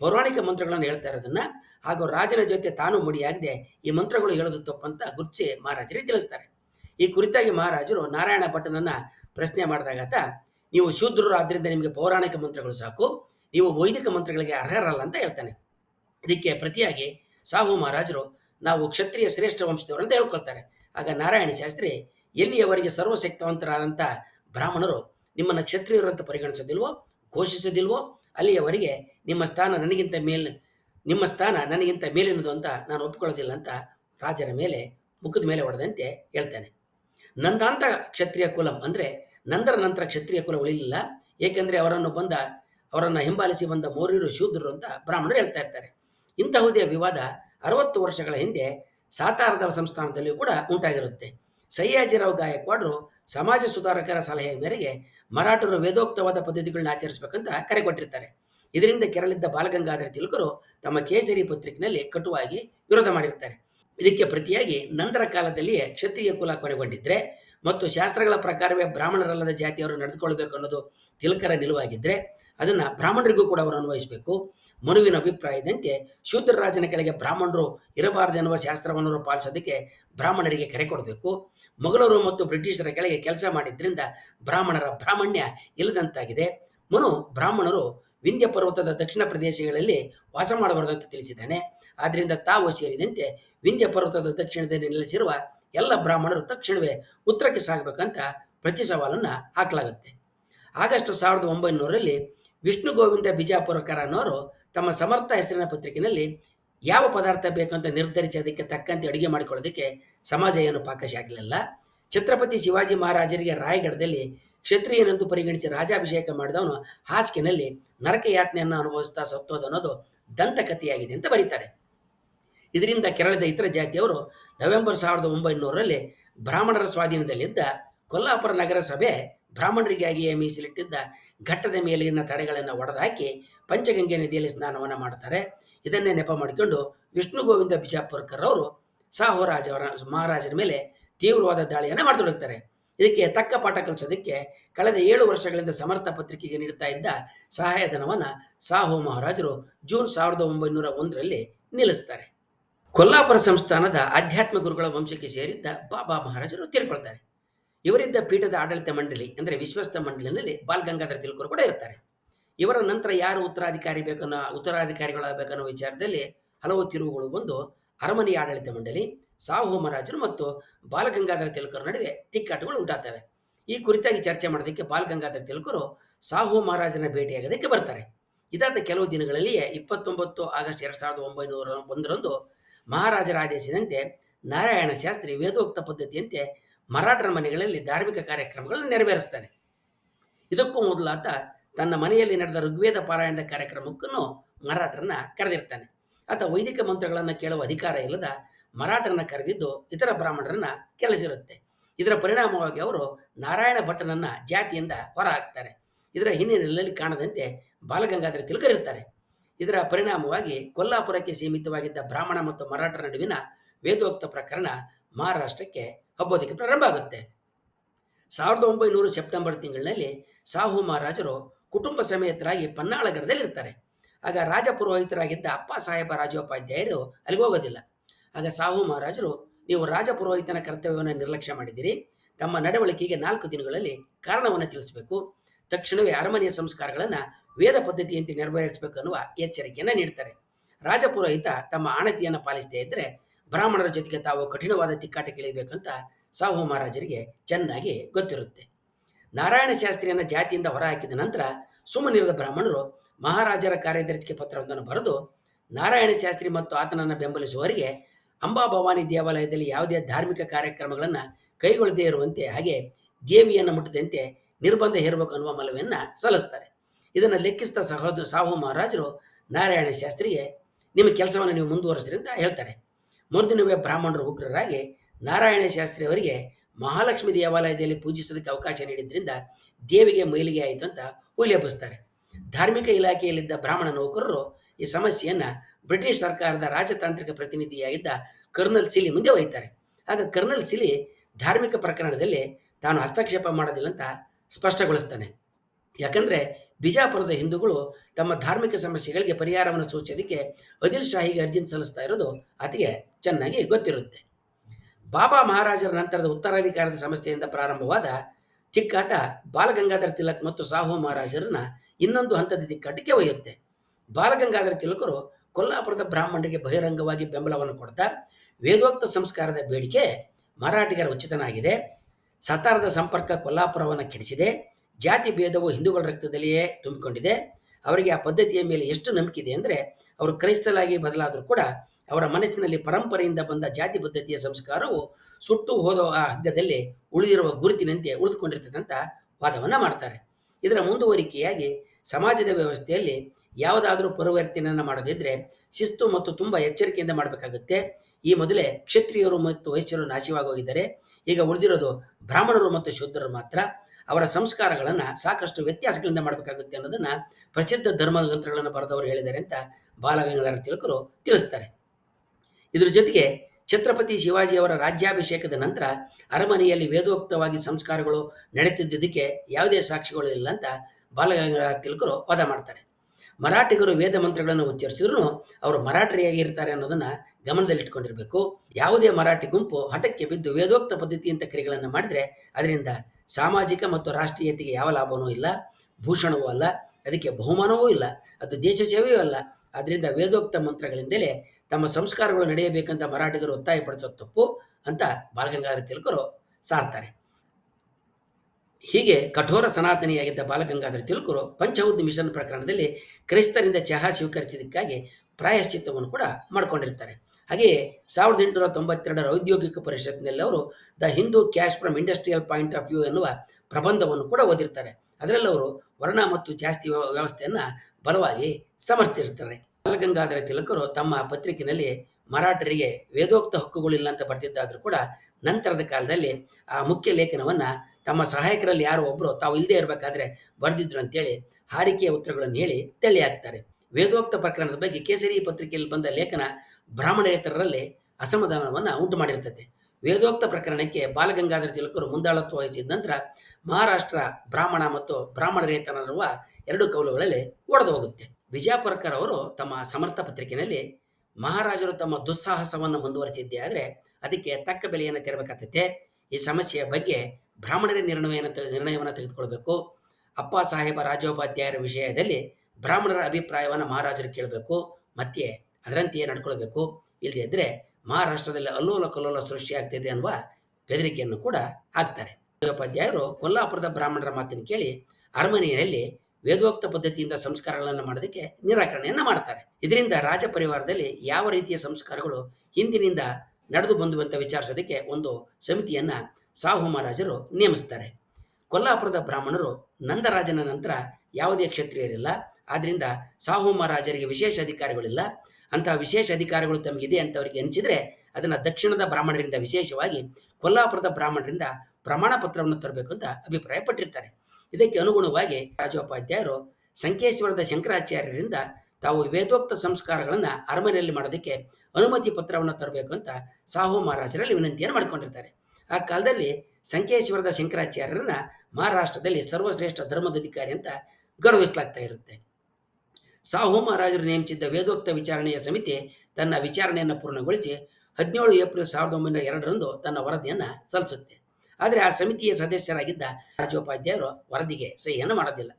ಪೌರಾಣಿಕ ಮಂತ್ರಗಳನ್ನು ಹೇಳ್ತಾ ಇರೋದನ್ನ ಹಾಗೂ ರಾಜನ ಜೊತೆ ತಾನು ಮುಡಿಯಾಗದೆ ಈ ಮಂತ್ರಗಳು ಹೇಳೋದು ತಪ್ಪಂತ ಗುರ್ಚಿ ಮಹಾರಾಜರಿಗೆ ತಿಳಿಸ್ತಾರೆ. ಈ ಕುರಿತಾಗಿ ಮಹಾರಾಜರು ನಾರಾಯಣ ಭಟ್ಟನನ್ನ ಪ್ರಶ್ನೆ ಮಾಡಿದಾಗ ಆತ, ನೀವು ಶೂದ್ರರು ಆದ್ದರಿಂದ ನಿಮಗೆ ಪೌರಾಣಿಕ ಮಂತ್ರಗಳು ಸಾಕು ನೀವು ವೈದಿಕ ಮಂತ್ರಗಳಿಗೆ ಅರ್ಹರಲ್ಲ ಅಂತ ಹೇಳ್ತಾನೆ. ಇದಕ್ಕೆ ಪ್ರತಿಯಾಗಿ ಸಾಹು ಮಹಾರಾಜರು ನಾವು ಕ್ಷತ್ರಿಯ ಶ್ರೇಷ್ಠ ವಂಶದವರು ಅಂತ ಹೇಳ್ಕೊಳ್ತಾರೆ. ಆಗ ನಾರಾಯಣ ಶಾಸ್ತ್ರಿ, ಎಲ್ಲಿಯವರೆಗೆ ಸರ್ವಶಕ್ತವಂತರಾದಂಥ ಬ್ರಾಹ್ಮಣರು ನಿಮ್ಮನ್ನು ಕ್ಷತ್ರಿಯರು ಅಂತ ಪರಿಗಣಿಸೋದಿಲ್ವೋ, ಘೋಷಿಸೋದಿಲ್ವೋ, ಅಲ್ಲಿಯವರೆಗೆ ನಿಮ್ಮ ಸ್ಥಾನ ನನಗಿಂತ ಮೇಲ್, ನಿಮ್ಮ ಸ್ಥಾನ ನನಗಿಂತ ಮೇಲಿನದು ಅಂತ ನಾನು ಒಪ್ಪಿಕೊಳ್ಳೋದಿಲ್ಲ ಅಂತ ರಾಜರ ಮೇಲೆ, ಮುಖದ ಮೇಲೆ ಹೊಡೆದಂತೆ ಹೇಳ್ತಾನೆ. ನಂದಾಂತ ಕ್ಷತ್ರಿಯ ಕುಲಂ ಅಂದರೆ ನಂದರ ನಂತರ ಕ್ಷತ್ರಿಯ ಕುಲ ಉಳಿಲಿಲ್ಲ, ಏಕೆಂದರೆ ಅವರನ್ನು ಬಂದ ಅವರನ್ನು ಹಿಂಬಾಲಿಸಿ ಬಂದ ಮೌರ್ಯರು ಶೂದ್ರರು ಅಂತ ಬ್ರಾಹ್ಮಣರು ಹೇಳ್ತಾ ಇರ್ತಾರೆ. ಇಂತಹುದೇ ವಿವಾದ ಅರವತ್ತು ವರ್ಷಗಳ ಹಿಂದೆ ಸಾತಾರದ ಸಂಸ್ಥಾನದಲ್ಲಿಯೂ ಕೂಡ ಉಂಟಾಗಿರುತ್ತೆ. ಸಯ್ಯಾಜಿರಾವ್ ಗಾಯಕ್ವಾಡ್ರು ಸಮಾಜ ಸುಧಾರಕರ ಸಲಹೆಯ ಮೇರೆಗೆ ಮರಾಠರು ವೇದೋಕ್ತವಾದ ಪದ್ಧತಿಗಳನ್ನ ಆಚರಿಸಬೇಕಂತ ಕರೆ ಕೊಟ್ಟಿರ್ತಾರೆ. ಇದರಿಂದ ಕೆರಳಿದ್ದ ಬಾಲಗಂಗಾಧರ ತಿಲಕರು ತಮ್ಮ ಕೇಸರಿ ಪತ್ರಿಕೆಯಲ್ಲಿ ಕಟುವಾಗಿ ವಿರೋಧ ಮಾಡಿರ್ತಾರೆ. ಇದಕ್ಕೆ ಪ್ರತಿಯಾಗಿ ನಂತರ ಕಾಲದಲ್ಲಿಯೇ ಕ್ಷತ್ರಿಯ ಕುಲ ಕೊನೆಗೊಂಡಿದ್ರೆ ಮತ್ತು ಶಾಸ್ತ್ರಗಳ ಪ್ರಕಾರವೇ ಬ್ರಾಹ್ಮಣರಲ್ಲದ ಜಾತಿಯವರು ನಡೆದುಕೊಳ್ಬೇಕು ಅನ್ನೋದು ತಿಲಕರ ನಿಲುವಾಗಿದ್ದರೆ ಅದನ್ನು ಬ್ರಾಹ್ಮಣರಿಗೂ ಕೂಡ ಅವರು ಅನ್ವಯಿಸಬೇಕು. ಮನುವಿನ ಅಭಿಪ್ರಾಯದಂತೆ ಶೂದ್ರ ರಾಜನ ಕೆಳಗೆ ಬ್ರಾಹ್ಮಣರು ಇರಬಾರದೆನ್ನುವ ಶಾಸ್ತ್ರವನ್ನು ಪಾಲಿಸೋದಕ್ಕೆ ಬ್ರಾಹ್ಮಣರಿಗೆ ಕರೆ ಕೊಡಬೇಕು. ಮೊಘಲರು ಮತ್ತು ಬ್ರಿಟಿಷರ ಕೆಳಗೆ ಕೆಲಸ ಮಾಡಿದ್ರಿಂದ ಬ್ರಾಹ್ಮಣರ ಬ್ರಾಹ್ಮಣ್ಯ ಇಲ್ಲದಂತಾಗಿದೆ. ಮನು ಬ್ರಾಹ್ಮಣರು ವಿಂಧ್ಯ ಪರ್ವತದ ದಕ್ಷಿಣ ಪ್ರದೇಶಗಳಲ್ಲಿ ವಾಸ ಮಾಡಬಾರದು ಅಂತ ತಿಳಿಸಿದ್ದಾನೆ. ಆದ್ದರಿಂದ ತಾವು ಸೇರಿದಂತೆ ವಿಂಧ್ಯ ಪರ್ವತದ ದಕ್ಷಿಣದಲ್ಲಿ ನೆಲೆಸಿರುವ ಎಲ್ಲ ಬ್ರಾಹ್ಮಣರು ತಕ್ಷಣವೇ ಉತ್ತರಕ್ಕೆ ಸಾಗಬೇಕಂತ ಪ್ರತಿ ಸವಾಲನ್ನು ಹಾಕಲಾಗುತ್ತೆ. ಆಗಸ್ಟ್ ಸಾವಿರದ ಒಂಬೈನೂರರಲ್ಲಿ ವಿಷ್ಣು ಗೋವಿಂದ ಬಿಜಾಪುರಕರ ಅನ್ನೋರು ತಮ್ಮ ಸಮರ್ಥ ಹೆಸರಿನ ಪತ್ರಿಕೆಯಲ್ಲಿ ಯಾವ ಪದಾರ್ಥ ಅಂತ ನಿರ್ಧರಿಸಿ ಅದಕ್ಕೆ ತಕ್ಕಂತೆ ಅಡುಗೆ ಮಾಡಿಕೊಳ್ಳೋದಕ್ಕೆ ಸಮಾಜ ಏನು ಪಾಕಶಾಗಲಿಲ್ಲ ಛತ್ರಪತಿ ಶಿವಾಜಿ ಮಹಾರಾಜರಿಗೆ ರಾಯಗಢದಲ್ಲಿ ಕ್ಷತ್ರಿಯನೆಂದು ಪರಿಗಣಿಸಿ ರಾಜಾಭಿಷೇಕ ಮಾಡಿದವನು ಹಾಸಿಗೆನಲ್ಲಿ ನರಕ ಯಾತನೆಯನ್ನು ಅನುಭವಿಸ್ತಾ ಸತ್ತೋದು ಅನ್ನೋದು ದಂತಕಥೆಯಾಗಿದೆ ಅಂತ ಬರೀತಾರೆ. ಇದರಿಂದ ಕೇರಳದ ಇತರ ಜಾತಿಯವರು ನವೆಂಬರ್ ಸಾವಿರದ ಒಂಬೈನೂರರಲ್ಲಿ ಬ್ರಾಹ್ಮಣರ ಸ್ವಾಧೀನದಲ್ಲಿದ್ದ ಕೊಲ್ಲಾಪುರ ನಗರಸಭೆ ಬ್ರಾಹ್ಮಣರಿಗಾಗಿಯೇ ಮೀಸಲಿಟ್ಟಿದ್ದ ಘಟ್ಟದ ಮೇಲಿನ ತಡೆಗಳನ್ನು ಒಡೆದಾಕಿ ಪಂಚಗಂಗೆ ನದಿಯಲ್ಲಿ ಸ್ನಾನವನ್ನು ಮಾಡ್ತಾರೆ. ಇದನ್ನೇ ನೆಪ ಮಾಡಿಕೊಂಡು ವಿಷ್ಣು ಗೋವಿಂದ ಬಿಜಾಪುರ್ಕರ್ ಅವರು ಸಾಹೋ ರಾಜವರ ಮಹಾರಾಜರ ಮೇಲೆ ತೀವ್ರವಾದ ದಾಳಿಯನ್ನು ಮಾಡ್ತೊಡಗ್ತಾರೆ ಇದಕ್ಕೆ ತಕ್ಕ ಪಾಠ ಕಲಿಸೋದಕ್ಕೆ ಕಳೆದ ಏಳು ವರ್ಷಗಳಿಂದ ಸಮರ್ಥ ಪತ್ರಿಕೆಗೆ ನೀಡುತ್ತಾ ಇದ್ದ ಸಹಾಯಧನವನ್ನು ಸಾಹೋ ಮಹಾರಾಜರು ಜೂನ್ ಸಾವಿರದ ಒಂಬೈನೂರ ಒಂದರಲ್ಲಿ ನಿಲ್ಲಿಸ್ತಾರೆ. ಕೊಲ್ಲಾಪುರ ಸಂಸ್ಥಾನದ ಆಧ್ಯಾತ್ಮ ಗುರುಗಳ ವಂಶಕ್ಕೆ ಸೇರಿದ್ದ ಬಾಬಾ ಮಹಾರಾಜರು ತೀರ್ಕೊಳ್ತಾರೆ. ಇವರಿದ್ದ ಪೀಠದ ಆಡಳಿತ ಮಂಡಳಿ, ಅಂದರೆ ವಿಶ್ವಸ್ತ ಮಂಡಳಿನಲ್ಲಿ ಬಾಲ್ ಗಂಗಾಧರ ತಿಲಕರು ಕೂಡ ಇರ್ತಾರೆ. ಇವರ ನಂತರ ಯಾರು ಉತ್ತರಾಧಿಕಾರಿ ಬೇಕನ್ನೋ ಉತ್ತರಾಧಿಕಾರಿಗಳಾಗಬೇಕನ್ನೋ ವಿಚಾರದಲ್ಲಿ ಹಲವು ತಿರುವುಗಳು ಬಂದು ಅರಮನೆಯ ಆಡಳಿತ ಮಂಡಳಿ ಸಾಹು ಮಹಾರಾಜರು ಮತ್ತು ಬಾಲಗಂಗಾಧರ ತಿಲಕರ ನಡುವೆ ತಿಕ್ಕಾಟಗಳು ಉಂಟಾಗ್ತವೆ. ಈ ಕುರಿತಾಗಿ ಚರ್ಚೆ ಮಾಡೋದಕ್ಕೆ ಬಾಲಗಂಗಾಧರ ತಿಲಕರು ಸಾಹು ಮಹಾರಾಜನ ಭೇಟಿಯಾಗೋದಕ್ಕೆ ಬರ್ತಾರೆ. ಇದಾದ ಕೆಲವು ದಿನಗಳಲ್ಲಿಯೇ ಇಪ್ಪತ್ತೊಂಬತ್ತು ಆಗಸ್ಟ್ ಎರಡು ಸಾವಿರದ ಒಂಬೈನೂರ ಒಂದರಂದು ಮಹಾರಾಜರ ಆದೇಶದಂತೆ ನಾರಾಯಣ ಶಾಸ್ತ್ರಿ ವೇದೋಕ್ತ ಪದ್ಧತಿಯಂತೆ ಮರಾಠರ ಮನೆಗಳಲ್ಲಿ ಧಾರ್ಮಿಕ ಕಾರ್ಯಕ್ರಮಗಳನ್ನು ನೆರವೇರಿಸ್ತಾನೆ. ಇದಕ್ಕೂ ಮೊದಲು ಆತ ತನ್ನ ಮನೆಯಲ್ಲಿ ನಡೆದ ಋಗ್ವೇದ ಪಾರಾಯಣದ ಕಾರ್ಯಕ್ರಮಕ್ಕೂ ಮರಾಠರನ್ನ ಕರೆದಿರ್ತಾನೆ. ಆತ ವೈದಿಕ ಮಂತ್ರಗಳನ್ನು ಕೇಳುವ ಅಧಿಕಾರ ಇಲ್ಲದ ಮರಾಠರನ್ನ ಕರೆದಿದ್ದು ಇತರ ಬ್ರಾಹ್ಮಣರನ್ನ ಕೆಲಸಿರುತ್ತೆ ಇದರ ಪರಿಣಾಮವಾಗಿ ಅವರು ನಾರಾಯಣ ಭಟ್ಟನನ್ನ ಜಾತಿಯಿಂದ ಹೊರ ಹಾಕ್ತಾರೆ ಇದರ ಹಿನ್ನೆಲೆಯಲ್ಲಿ ಕಾಣದಂತೆ ಬಾಲಗಂಗಾಧರ ತಿಲಕರಿರ್ತಾರೆ ಇದರ ಪರಿಣಾಮವಾಗಿ ಕೊಲ್ಲಾಪುರಕ್ಕೆ ಸೀಮಿತವಾಗಿದ್ದ ಬ್ರಾಹ್ಮಣ ಮತ್ತು ಮರಾಠರ ನಡುವಿನ ವೇದೋಕ್ತ ಪ್ರಕರಣ ಮಹಾರಾಷ್ಟ್ರಕ್ಕೆ ಹಬ್ಬೋದಕ್ಕೆ ಪ್ರಾರಂಭ ಆಗುತ್ತೆ. ಸಾವಿರದ ಒಂಬೈನೂರು ಸೆಪ್ಟೆಂಬರ್ ತಿಂಗಳಿನಲ್ಲಿ ಸಾಹು ಮಹಾರಾಜರು ಕುಟುಂಬ ಸಮೇತರಾಗಿ ಪನ್ನಾಳಗಡದಲ್ಲಿ ಇರ್ತಾರೆ ಆಗ ರಾಜ ಪುರೋಹಿತರಾಗಿದ್ದ ಅಪ್ಪ ಸಾಹೇಬ ರಾಜೋಪಾಧ್ಯಾಯರು ಅಲ್ಲಿಗೆ ಹೋಗೋದಿಲ್ಲ. ಆಗ ಸಾಹು ಮಹಾರಾಜರು, ನೀವು ರಾಜ ಪುರೋಹಿತನ ಕರ್ತವ್ಯವನ್ನು ನಿರ್ಲಕ್ಷ್ಯ ಮಾಡಿದ್ದೀರಿ. ತಮ್ಮ ನಡವಳಿಕೆಗೆ ನಾಲ್ಕು ದಿನಗಳಲ್ಲಿ ಕಾರಣವನ್ನು ತಿಳಿಸಬೇಕು. ತಕ್ಷಣವೇ ಅರಮನೆಯ ಸಂಸ್ಕಾರಗಳನ್ನು ವೇದ ಪದ್ಧತಿಯಂತೆ ನೆರವೇರಿಸಬೇಕು ಅನ್ನುವ ಎಚ್ಚರಿಕೆಯನ್ನು ನೀಡ್ತಾರೆ. ರಾಜಪುರೋಹಿತ ತಮ್ಮ ಆಣತಿಯನ್ನು ಪಾಲಿಸದೇ ಇದ್ದರೆ ಬ್ರಾಹ್ಮಣರ ಜೊತೆಗೆ ತಾವು ಕಠಿಣವಾದ ತಿಕ್ಕಾಟ ಕೇಳಬೇಕಂತ ಸಾಹು ಮಹಾರಾಜರಿಗೆ ಚೆನ್ನಾಗಿ ಗೊತ್ತಿರುತ್ತೆ. ನಾರಾಯಣ ಶಾಸ್ತ್ರಿಯನ್ನು ಜಾತಿಯಿಂದ ಹೊರಹಾಕಿದ ನಂತರ ಸುಮ್ಮನಿರದ ಬ್ರಾಹ್ಮಣರು ಮಹಾರಾಜರ ಕಾರ್ಯದರ್ಶಿಗೆ ಪತ್ರವೊಂದನ್ನು ಬರೆದು ನಾರಾಯಣ ಶಾಸ್ತ್ರಿ ಮತ್ತು ಆತನನ್ನು ಬೆಂಬಲಿಸುವವರಿಗೆ ಅಂಬಾಭವಾನಿ ದೇವಾಲಯದಲ್ಲಿ ಯಾವುದೇ ಧಾರ್ಮಿಕ ಕಾರ್ಯಕ್ರಮಗಳನ್ನು ಕೈಗೊಳ್ಳದೇ ಇರುವಂತೆ ಹಾಗೆ ದೇವಿಯನ್ನು ಮುಟ್ಟದಂತೆ ನಿರ್ಬಂಧ ಹೇರಬೇಕು ಅನ್ನುವ ಮನವಿಯನ್ನು ಸಲ್ಲಿಸ್ತಾರೆ. ಇದನ್ನು ಲೆಕ್ಕಿಸಿದ ಸಹೋದ, ಸಾಹು ಮಹಾರಾಜರು ನಾರಾಯಣ ಶಾಸ್ತ್ರಿಗೆ ನಿಮ್ಮ ಕೆಲಸವನ್ನು ನೀವು ಮುಂದುವರಿಸ್ರಿ ಅಂತ ಹೇಳ್ತಾರೆ. ಮರುದಿನವೇ ಬ್ರಾಹ್ಮಣರು ಉಗ್ರರಾಗಿ ನಾರಾಯಣ ಶಾಸ್ತ್ರಿ ಅವರಿಗೆ ಮಹಾಲಕ್ಷ್ಮಿ ದೇವಾಲಯದಲ್ಲಿ ಪೂಜಿಸೋದಕ್ಕೆ ಅವಕಾಶ ನೀಡಿದ್ರಿಂದ ದೇವಿಗೆ ಮೈಲಿಗೆ ಆಯಿತು ಅಂತ ಹುಲಿ ಧಾರ್ಮಿಕ ಇಲಾಖೆಯಲ್ಲಿದ್ದ ಬ್ರಾಹ್ಮಣ ನೌಕರರು ಈ ಸಮಸ್ಯೆಯನ್ನು ಬ್ರಿಟಿಷ್ ಸರ್ಕಾರದ ರಾಜತಾಂತ್ರಿಕ ಪ್ರತಿನಿಧಿಯಾಗಿದ್ದ ಕರ್ನಲ್ ಸಿಲಿ ಮುಂದೆ ಒಯ್ತಾರೆ. ಆಗ ಕರ್ನಲ್ ಸಿಲಿ ಧಾರ್ಮಿಕ ಪ್ರಕರಣದಲ್ಲಿ ತಾನು ಹಸ್ತಕ್ಷೇಪ ಮಾಡೋದಿಲ್ಲ ಅಂತ ಸ್ಪಷ್ಟಗೊಳಿಸ್ತಾನೆ. ಯಾಕಂದರೆ ಬಿಜಾಪುರದ ಹಿಂದೂಗಳು ತಮ್ಮ ಧಾರ್ಮಿಕ ಸಮಸ್ಯೆಗಳಿಗೆ ಪರಿಹಾರವನ್ನು ಸೂಚಿಸೋದಕ್ಕೆ ಅದಿಲ್ ಶಾಹಿಗೆ ಅರ್ಜಿನ್ ಸಲ್ಲಿಸ್ತಾ ಇರೋದು ಅತಿಗೆ ಚೆನ್ನಾಗಿ ಗೊತ್ತಿರುತ್ತೆ. ಬಾಬಾ ಮಹಾರಾಜರ ನಂತರದ ಉತ್ತರಾಧಿಕಾರದ ಸಮಸ್ಯೆಯಿಂದ ಪ್ರಾರಂಭವಾದ ತಿಕ್ಕಾಟ ಬಾಲಗಂಗಾಧರ ತಿಲಕ್ ಮತ್ತು ಸಾಹು ಮಹಾರಾಜರನ್ನ ಇನ್ನೊಂದು ಹಂತದ ತಿಕ್ಕಾಟಕ್ಕೆ ಒಯ್ಯುತ್ತೆ. ಬಾಲಗಂಗಾಧರ ತಿಲಕರು ಕೊಲ್ಲಾಪುರದ ಬ್ರಾಹ್ಮಣರಿಗೆ ಬಹಿರಂಗವಾಗಿ ಬೆಂಬಲವನ್ನು ಕೊಡ್ತಾ ವೇದೋಕ್ತ ಸಂಸ್ಕಾರದ ಬೇಡಿಕೆ ಮರಾಠಿಗರ ಉಚಿತನಾಗಿದೆ. ಸತಾರದ ಸಂಪರ್ಕ ಕೊಲ್ಲಾಪುರವನ್ನು ಕೆಡಿಸಿದೆ. ಜಾತಿ ಭೇದವು ಹಿಂದೂಗಳ ರಕ್ತದಲ್ಲಿಯೇ ತುಂಬಿಕೊಂಡಿದೆ. ಅವರಿಗೆ ಆ ಪದ್ಧತಿಯ ಮೇಲೆ ಎಷ್ಟು ನಂಬಿಕೆ ಇದೆ ಅಂದರೆ ಅವರು ಕ್ರೈಸ್ತಲಾಗಿ ಬದಲಾದರೂ ಕೂಡ ಅವರ ಮನಸ್ಸಿನಲ್ಲಿ ಪರಂಪರೆಯಿಂದ ಬಂದ ಜಾತಿ ಪದ್ಧತಿಯ ಸಂಸ್ಕಾರವು ಸುಟ್ಟು ಹೋದ ಆ ಹಗ್ಗದಲ್ಲಿ ಉಳಿದಿರುವ ಗುರುತಿನಂತೆ ಉಳಿದುಕೊಂಡಿರ್ತಕ್ಕಂಥ ವಾದವನ್ನು ಮಾಡ್ತಾರೆ. ಇದರ ಮುಂದುವರಿಕೆಯಾಗಿ ಸಮಾಜದ ವ್ಯವಸ್ಥೆಯಲ್ಲಿ ಯಾವುದಾದರೂ ಪರಿವರ್ತನೆಯನ್ನು ಮಾಡೋದಿದ್ರೆ ಶಿಸ್ತು ಮತ್ತು ತುಂಬ ಎಚ್ಚರಿಕೆಯಿಂದ ಮಾಡಬೇಕಾಗುತ್ತೆ. ಈ ಮೊದಲೇ ಕ್ಷತ್ರಿಯರು ಮತ್ತು ವೈಶ್ಯರು ನಾಶವಾಗೋಗಿದ್ದಾರೆ ಈಗ ಉಳಿದಿರೋದು ಬ್ರಾಹ್ಮಣರು ಮತ್ತು ಶೂದ್ರರು ಮಾತ್ರ. ಅವರ ಸಂಸ್ಕಾರಗಳನ್ನು ಸಾಕಷ್ಟು ವ್ಯತ್ಯಾಸಗಳಿಂದ ಮಾಡಬೇಕಾಗುತ್ತೆ ಅನ್ನೋದನ್ನು ಪ್ರಸಿದ್ಧ ಧರ್ಮ ಗ್ರಂಥಗಳನ್ನು ಬರೆದವರು ಹೇಳಿದ್ದಾರೆ ಅಂತ ಬಾಲಗಂಗಾಧರ ತಿಲಕರು ತಿಳಿಸ್ತಾರೆ. ಇದ್ರ ಜೊತೆಗೆ ಛತ್ರಪತಿ ಶಿವಾಜಿಯವರ ರಾಜ್ಯಾಭಿಷೇಕದ ನಂತರ ಅರಮನೆಯಲ್ಲಿ ವೇದೋಕ್ತವಾಗಿ ಸಂಸ್ಕಾರಗಳು ನಡೆಯುತ್ತಿದ್ದಕ್ಕೆ ಯಾವುದೇ ಸಾಕ್ಷಿಗಳು ಇಲ್ಲ ಅಂತ ಬಾಲಗಂಗಾಧರ ತಿಲಕರು ವಾದ ಮಾಡ್ತಾರೆ. ಮರಾಠಿಗರು ವೇದ ಮಂತ್ರಗಳನ್ನು ಉಚ್ಚರಿಸಿದ್ರು ಅವರು ಮರಾಠಿಯಾಗಿರ್ತಾರೆ ಅನ್ನೋದನ್ನ ಗಮನದಲ್ಲಿಟ್ಕೊಂಡಿರಬೇಕು. ಯಾವುದೇ ಮರಾಠಿ ಗುಂಪು ಹಠಕ್ಕೆ ಬಿದ್ದು ವೇದೋಕ್ತ ಪದ್ಧತಿ ಅಂತ ಕ್ರಿಯೆಗಳನ್ನು ಮಾಡಿದ್ರೆ ಅದರಿಂದ ಸಾಮಾಜಿಕ ಮತ್ತು ರಾಷ್ಟ್ರೀಯತೆಗೆ ಯಾವ ಲಾಭವೂ ಇಲ್ಲ, ಭೂಷಣವೂ ಅಲ್ಲ, ಅದಕ್ಕೆ ಬಹುಮಾನವೂ ಇಲ್ಲ, ಅದು ದೇಶ ಸೇವೆಯೂ ಅಲ್ಲ. ಅದರಿಂದ ವೇದೋಕ್ತ ಮಂತ್ರಗಳಿಂದಲೇ ತಮ್ಮ ಸಂಸ್ಕಾರಗಳು ನಡೆಯಬೇಕಂತ ಮರಾಠಿಗರು ಒತ್ತಾಯಪಡಿಸೋ ತಪ್ಪು ಅಂತ ಬಾಲಗಂಗಾಧರ ತಿಲಕರು ಸಾರ್ತಾರೆ. ಹೀಗೆ ಕಠೋರ ಸನಾತನಿಯಾಗಿದ್ದ ಬಾಲಗಂಗಾಧರ ತಿಲಕರು ಪಂಚೌದ್ ಮಿಷನ್ ಪ್ರಕರಣದಲ್ಲಿ ಕ್ರೈಸ್ತರಿಂದ ಚಹಾ ಸ್ವೀಕರಿಸಿದ್ದಕ್ಕಾಗಿ ಪ್ರಾಯಶ್ಚಿತ್ತವನ್ನು ಕೂಡ ಮಾಡಿಕೊಂಡಿರ್ತಾರೆ. ಹಾಗೆಯೇ ಸಾವಿರದ ಎಂಟುನೂರ ತೊಂಬತ್ತೆರಡರ ಔದ್ಯೋಗಿಕ ಪರಿಷತ್ನಲ್ಲಿ ಅವರು the Hindu cash from industrial point of view ಎನ್ನುವ ಪ್ರಬಂಧವನ್ನು ಕೂಡ ಓದಿರ್ತಾರೆ. ಅದರಲ್ಲಿ ಅವರು ವರ್ಣ ಮತ್ತು ಜಾಸ್ತಿ ವ್ಯ- ವ್ಯವಸ್ಥೆಯನ್ನು ಬಲವಾಗಿ ಸಮರ್ಥಿಸಿರ್ತಾರೆ. ಬಾಲಗಂಗಾಧರ ತಿಲಕರು ತಮ್ಮ ಪತ್ರಿಕೆಯಲ್ಲಿ ಮರಾಠರಿಗೆ ವೇದೋಕ್ತ ಹಕ್ಕುಗಳಿಲ್ಲ ಅಂತ ಬರ್ತಿದ್ದಾದರೂ ಕೂಡ ನಂತರದ ಕಾಲದಲ್ಲಿ ಆ ಮುಖ್ಯ ಲೇಖನವನ್ನು ತಮ್ಮ ಸಹಾಯಕರಲ್ಲಿ ಯಾರೋ ಒಬ್ಬರು ತಾವು ಇಲ್ಲದೆ ಇರಬೇಕಾದ್ರೆ ಬರೆದಿದ್ರು ಅಂತೇಳಿ ಹಾರಿಕೆಯ ಉತ್ತರಗಳನ್ನು ಹೇಳಿ ತಳ್ಳಿ ಹಾಕ್ತಾರೆ ವೇದೋಕ್ತ ಪ್ರಕರಣದ ಬಗ್ಗೆ ಕೇಸರಿ ಪತ್ರಿಕೆಯಲ್ಲಿ ಬಂದ ಲೇಖನ ಬ್ರಾಹ್ಮಣೇತರರಲ್ಲಿ ಅಸಮಾಧಾನವನ್ನು ಉಂಟು ಮಾಡಿರ್ತದೆ ವೇದೋಕ್ತ ಪ್ರಕರಣಕ್ಕೆ ಬಾಲಗಂಗಾಧರ ತಿಲಕರು ಮುಂದಾಳತ್ವ ವಹಿಸಿದ ನಂತರ ಮಹಾರಾಷ್ಟ್ರ ಬ್ರಾಹ್ಮಣ ಮತ್ತು ಬ್ರಾಹ್ಮಣರೇತನರುವ ಎರಡು ಕೌಲುಗಳಲ್ಲಿ ಒಡೆದು ಹೋಗುತ್ತೆ. ವಿಜಯಪುರಕರ್ ಅವರು ತಮ್ಮ ಸಮರ್ಥ ಪತ್ರಿಕೆಯಲ್ಲಿ ಮಹಾರಾಜರು ತಮ್ಮ ದುಸ್ಸಾಹಸವನ್ನು ಮುಂದುವರಿಸಿದ್ದೇ ಆದರೆ ಅದಕ್ಕೆ ತಕ್ಕ ಬೆಲೆಯನ್ನು ತೆರಬೇಕಾಗ್ತೈತೆ. ಈ ಸಮಸ್ಯೆಯ ಬಗ್ಗೆ ಬ್ರಾಹ್ಮಣರೇ ನಿರ್ಣಯವನ್ನು ನಿರ್ಣಯವನ್ನು ತೆಗೆದುಕೊಳ್ಬೇಕು. ಅಪ್ಪ ಸಾಹೇಬ ರಾಜೋಪಾಧ್ಯಾಯರ ವಿಷಯದಲ್ಲಿ ಬ್ರಾಹ್ಮಣರ ಅಭಿಪ್ರಾಯವನ್ನು ಮಹಾರಾಜರು ಕೇಳಬೇಕು, ಮತ್ತೆ ಅದರಂತೆಯೇ ನಡ್ಕೊಳ್ಬೇಕು? ಇಲ್ಲದೇ ಇದ್ದರೆ ಮಹಾರಾಷ್ಟ್ರದಲ್ಲಿ ಅಲ್ಲೋಲ ಕಲ್ಲೋಲ ಸೃಷ್ಟಿಯಾಗ್ತಿದೆ ಅನ್ನುವ ಬೆದರಿಕೆಯನ್ನು ಕೂಡ ಹಾಕ್ತಾರೆ. ಉಪಾಧ್ಯಾಯರು ಕೊಲ್ಲಾಪುರದ ಬ್ರಾಹ್ಮಣರ ಮಾತನ್ನು ಕೇಳಿ ಅರಮನೆಯಲ್ಲಿ ವೇದೋಕ್ತ ಪದ್ಧತಿಯಿಂದ ಸಂಸ್ಕಾರಗಳನ್ನು ಮಾಡೋದಕ್ಕೆ ನಿರಾಕರಣೆಯನ್ನು ಮಾಡ್ತಾರೆ. ಇದರಿಂದ ರಾಜ ಪರಿವಾರದಲ್ಲಿ ಯಾವ ರೀತಿಯ ಸಂಸ್ಕಾರಗಳು ಹಿಂದಿನಿಂದ ನಡೆದು ಬಂದುವಂತ ವಿಚಾರಿಸೋದಕ್ಕೆ ಒಂದು ಸಮಿತಿಯನ್ನು ಸಾಹು ಮಹಾರಾಜರು ನೇಮಿಸ್ತಾರೆ. ಕೊಲ್ಲಾಪುರದ ಬ್ರಾಹ್ಮಣರು ನಂದರಾಜನ ನಂತರ ಯಾವುದೇ ಕ್ಷತ್ರಿಯರಿಲ್ಲ. ಆದ್ದರಿಂದ ಸಾಹು ಮಹಾರಾಜರಿಗೆ ವಿಶೇಷ ಅಧಿಕಾರಿಗಳಿಲ್ಲ. ಅಂತಹ ವಿಶೇಷ ಅಧಿಕಾರಿಗಳು ತಮಗಿದೆ ಅಂತ ಅವರಿಗೆ ಅನಿಸಿದರೆ ಅದನ್ನು ದಕ್ಷಿಣದ ಬ್ರಾಹ್ಮಣರಿಂದ ವಿಶೇಷವಾಗಿ ಕೊಲ್ಲಾಪುರದ ಬ್ರಾಹ್ಮಣರಿಂದ ಪ್ರಮಾಣ ಪತ್ರವನ್ನು ತರಬೇಕು ಅಂತ ಅಭಿಪ್ರಾಯಪಟ್ಟಿರ್ತಾರೆ. ಇದಕ್ಕೆ ಅನುಗುಣವಾಗಿ ರಾಜೋಪಾಧ್ಯಾಯರು ಸಂಕೇಶ್ವರದ ಶಂಕರಾಚಾರ್ಯರಿಂದ ತಾವು ವೇದೋಕ್ತ ಸಂಸ್ಕಾರಗಳನ್ನು ಅರಮನೆಯಲ್ಲಿ ಮಾಡೋದಕ್ಕೆ ಅನುಮತಿ ಪತ್ರವನ್ನು ತರಬೇಕು ಅಂತ ಸಾಹು ಮಹಾರಾಜರಲ್ಲಿ ವಿನಂತಿಯನ್ನು ಮಾಡಿಕೊಂಡಿರ್ತಾರೆ. ಆ ಕಾಲದಲ್ಲಿ ಸಂಕೇಶ್ವರದ ಶಂಕರಾಚಾರ್ಯರನ್ನ ಮಹಾರಾಷ್ಟ್ರದಲ್ಲಿ ಸರ್ವಶ್ರೇಷ್ಠ ಧರ್ಮದ ಅಧಿಕಾರಿ ಅಂತ ಗೌರವಿಸಲಾಗ್ತಾ ಇರುತ್ತೆ. ಸಾಹು ಮಹಾರಾಜರು ನೇಮಿಸಿದ್ದ ವೇದೋಕ್ತ ವಿಚಾರಣೆಯ ಸಮಿತಿ ತನ್ನ ವಿಚಾರಣೆಯನ್ನು ಪೂರ್ಣಗೊಳಿಸಿ ಹದಿನೇಳು ಏಪ್ರಿಲ್ ಸಾವಿರದ ಒಂಬೈನೂರ ಎರಡರಂದು ತನ್ನ ವರದಿಯನ್ನು ಸಲ್ಲಿಸುತ್ತೆ. ಆದರೆ ಆ ಸಮಿತಿಯ ಸದಸ್ಯರಾಗಿದ್ದ ರಾಜೋಪಾಧ್ಯಾಯರು ವರದಿಗೆ ಸಹಿಯನ್ನು ಮಾಡೋದಿಲ್ಲ.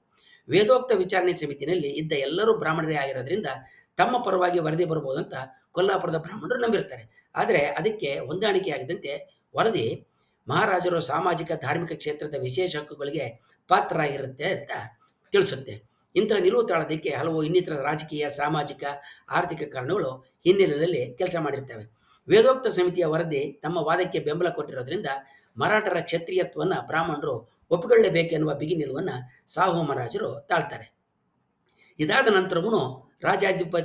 ವೇದೋಕ್ತ ವಿಚಾರಣೆ ಸಮಿತಿಯಲ್ಲಿ ಇದ್ದ ಎಲ್ಲರೂ ಬ್ರಾಹ್ಮಣರೇ ಆಗಿರೋದ್ರಿಂದ ತಮ್ಮ ಪರವಾಗಿ ವರದಿ ಬರ್ಬೋದು ಅಂತ ಕೊಲ್ಲಾಪುರದ ಬ್ರಾಹ್ಮಣರು ನಂಬಿರ್ತಾರೆ. ಆದರೆ ಅದಕ್ಕೆ ಹೊಂದಾಣಿಕೆ ಆಗದಂತೆ ವರದಿ ಮಹಾರಾಜರು ಸಾಮಾಜಿಕ, ಧಾರ್ಮಿಕ ಕ್ಷೇತ್ರದ ವಿಶೇಷ ಹಕ್ಕುಗಳಿಗೆ ಪಾತ್ರರಾಗಿರುತ್ತೆ ಅಂತ ತಿಳಿಸುತ್ತೆ. ಇಂತಹ ನಿಲುವು ತಾಳೋದಕ್ಕೆ ಹಲವು ಇನ್ನಿತರ ರಾಜಕೀಯ, ಸಾಮಾಜಿಕ, ಆರ್ಥಿಕ ಕಾರಣಗಳು ಹಿನ್ನೆಲೆಯಲ್ಲಿ ಕೆಲಸ ಮಾಡಿರ್ತವೆ. ವೇದೋಕ್ತ ಸಮಿತಿಯ ವರದಿ ತಮ್ಮ ವಾದಕ್ಕೆ ಬೆಂಬಲ ಕೊಟ್ಟಿರೋದ್ರಿಂದ ಮರಾಠರ ಕ್ಷತ್ರಿಯತ್ವವನ್ನು ಬ್ರಾಹ್ಮಣರು ಒಪ್ಪಿಕೊಳ್ಳಬೇಕೆನ್ನುವ ಬಿಗಿ ನಿಲುವನ್ನು ಸಾಹುಮರಾಜರು ತಾಳ್ತಾರೆ. ಇದಾದ ನಂತರವೂ ರಾಜಾಧಿಪ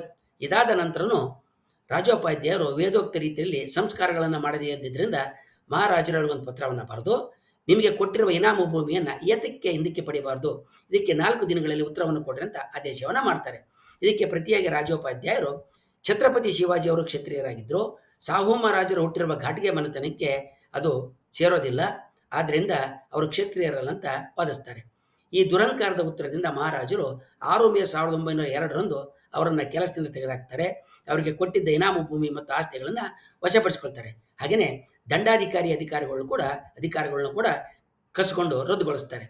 ಇದಾದ ನಂತರವೂ ರಾಜೋಪಾಧ್ಯಾಯರು ವೇದೋಕ್ತ ರೀತಿಯಲ್ಲಿ ಸಂಸ್ಕಾರಗಳನ್ನು ಮಾಡದೇ ಇದ್ದಿದ್ದರಿಂದ ಮಹಾರಾಜರವರಿಗೆ ಒಂದು ಪತ್ರವನ್ನು ಬರೆದು ನಿಮಗೆ ಕೊಟ್ಟಿರುವ ಇನಾಮು ಭೂಮಿಯನ್ನು ಏತಕ್ಕೆ ಹಿಂದಕ್ಕೆ ಪಡೆಯಬಾರದು? ಇದಕ್ಕೆ ನಾಲ್ಕು ದಿನಗಳಲ್ಲಿ ಉತ್ತರವನ್ನು ಕೊಡ್ರಿ ಅಂತ ಆದೇಶವನ್ನು ಮಾಡ್ತಾರೆ. ಇದಕ್ಕೆ ಪ್ರತಿಯಾಗಿ ರಾಜೋಪಾಧ್ಯಾಯರು ಛತ್ರಪತಿ ಶಿವಾಜಿ ಅವರು ಕ್ಷತ್ರಿಯರಾಗಿದ್ದರು ಸಾಹು ಮಹಾರಾಜರು ಹುಟ್ಟಿರುವ ಘಾಟಿಗೆ ಮನೆತನಕ್ಕೆ ಅದು ಸೇರೋದಿಲ್ಲ. ಆದ್ದರಿಂದ ಅವರು ಕ್ಷತ್ರಿಯರಲ್ಲ ಅಂತ ವಾದಿಸ್ತಾರೆ. ಈ ದುರಂಕಾರದ ಉತ್ತರದಿಂದ ಮಹಾರಾಜರು ಆರು ಮೇ ಸಾವಿರದ ಒಂಬೈನೂರ ಎರಡರಂದು ಅವರನ್ನು ಕೆಲಸದಿಂದ ತೆಗೆದಾಕ್ತಾರೆ ಅವರಿಗೆ ಕೊಟ್ಟಿದ್ದ ಇನಾಮ ಭೂಮಿ ಮತ್ತು ಆಸ್ತಿಗಳನ್ನು ವಶಪಡಿಸ್ಕೊಳ್ತಾರೆ. ಹಾಗೆಯೇ ದಂಡಾಧಿಕಾರಿ ಅಧಿಕಾರಿಗಳು ಕೂಡ ಅಧಿಕಾರಿಗಳನ್ನ ಕೂಡ ಕಸ್ಕೊಂಡು ರದ್ದುಗೊಳಿಸ್ತಾರೆ.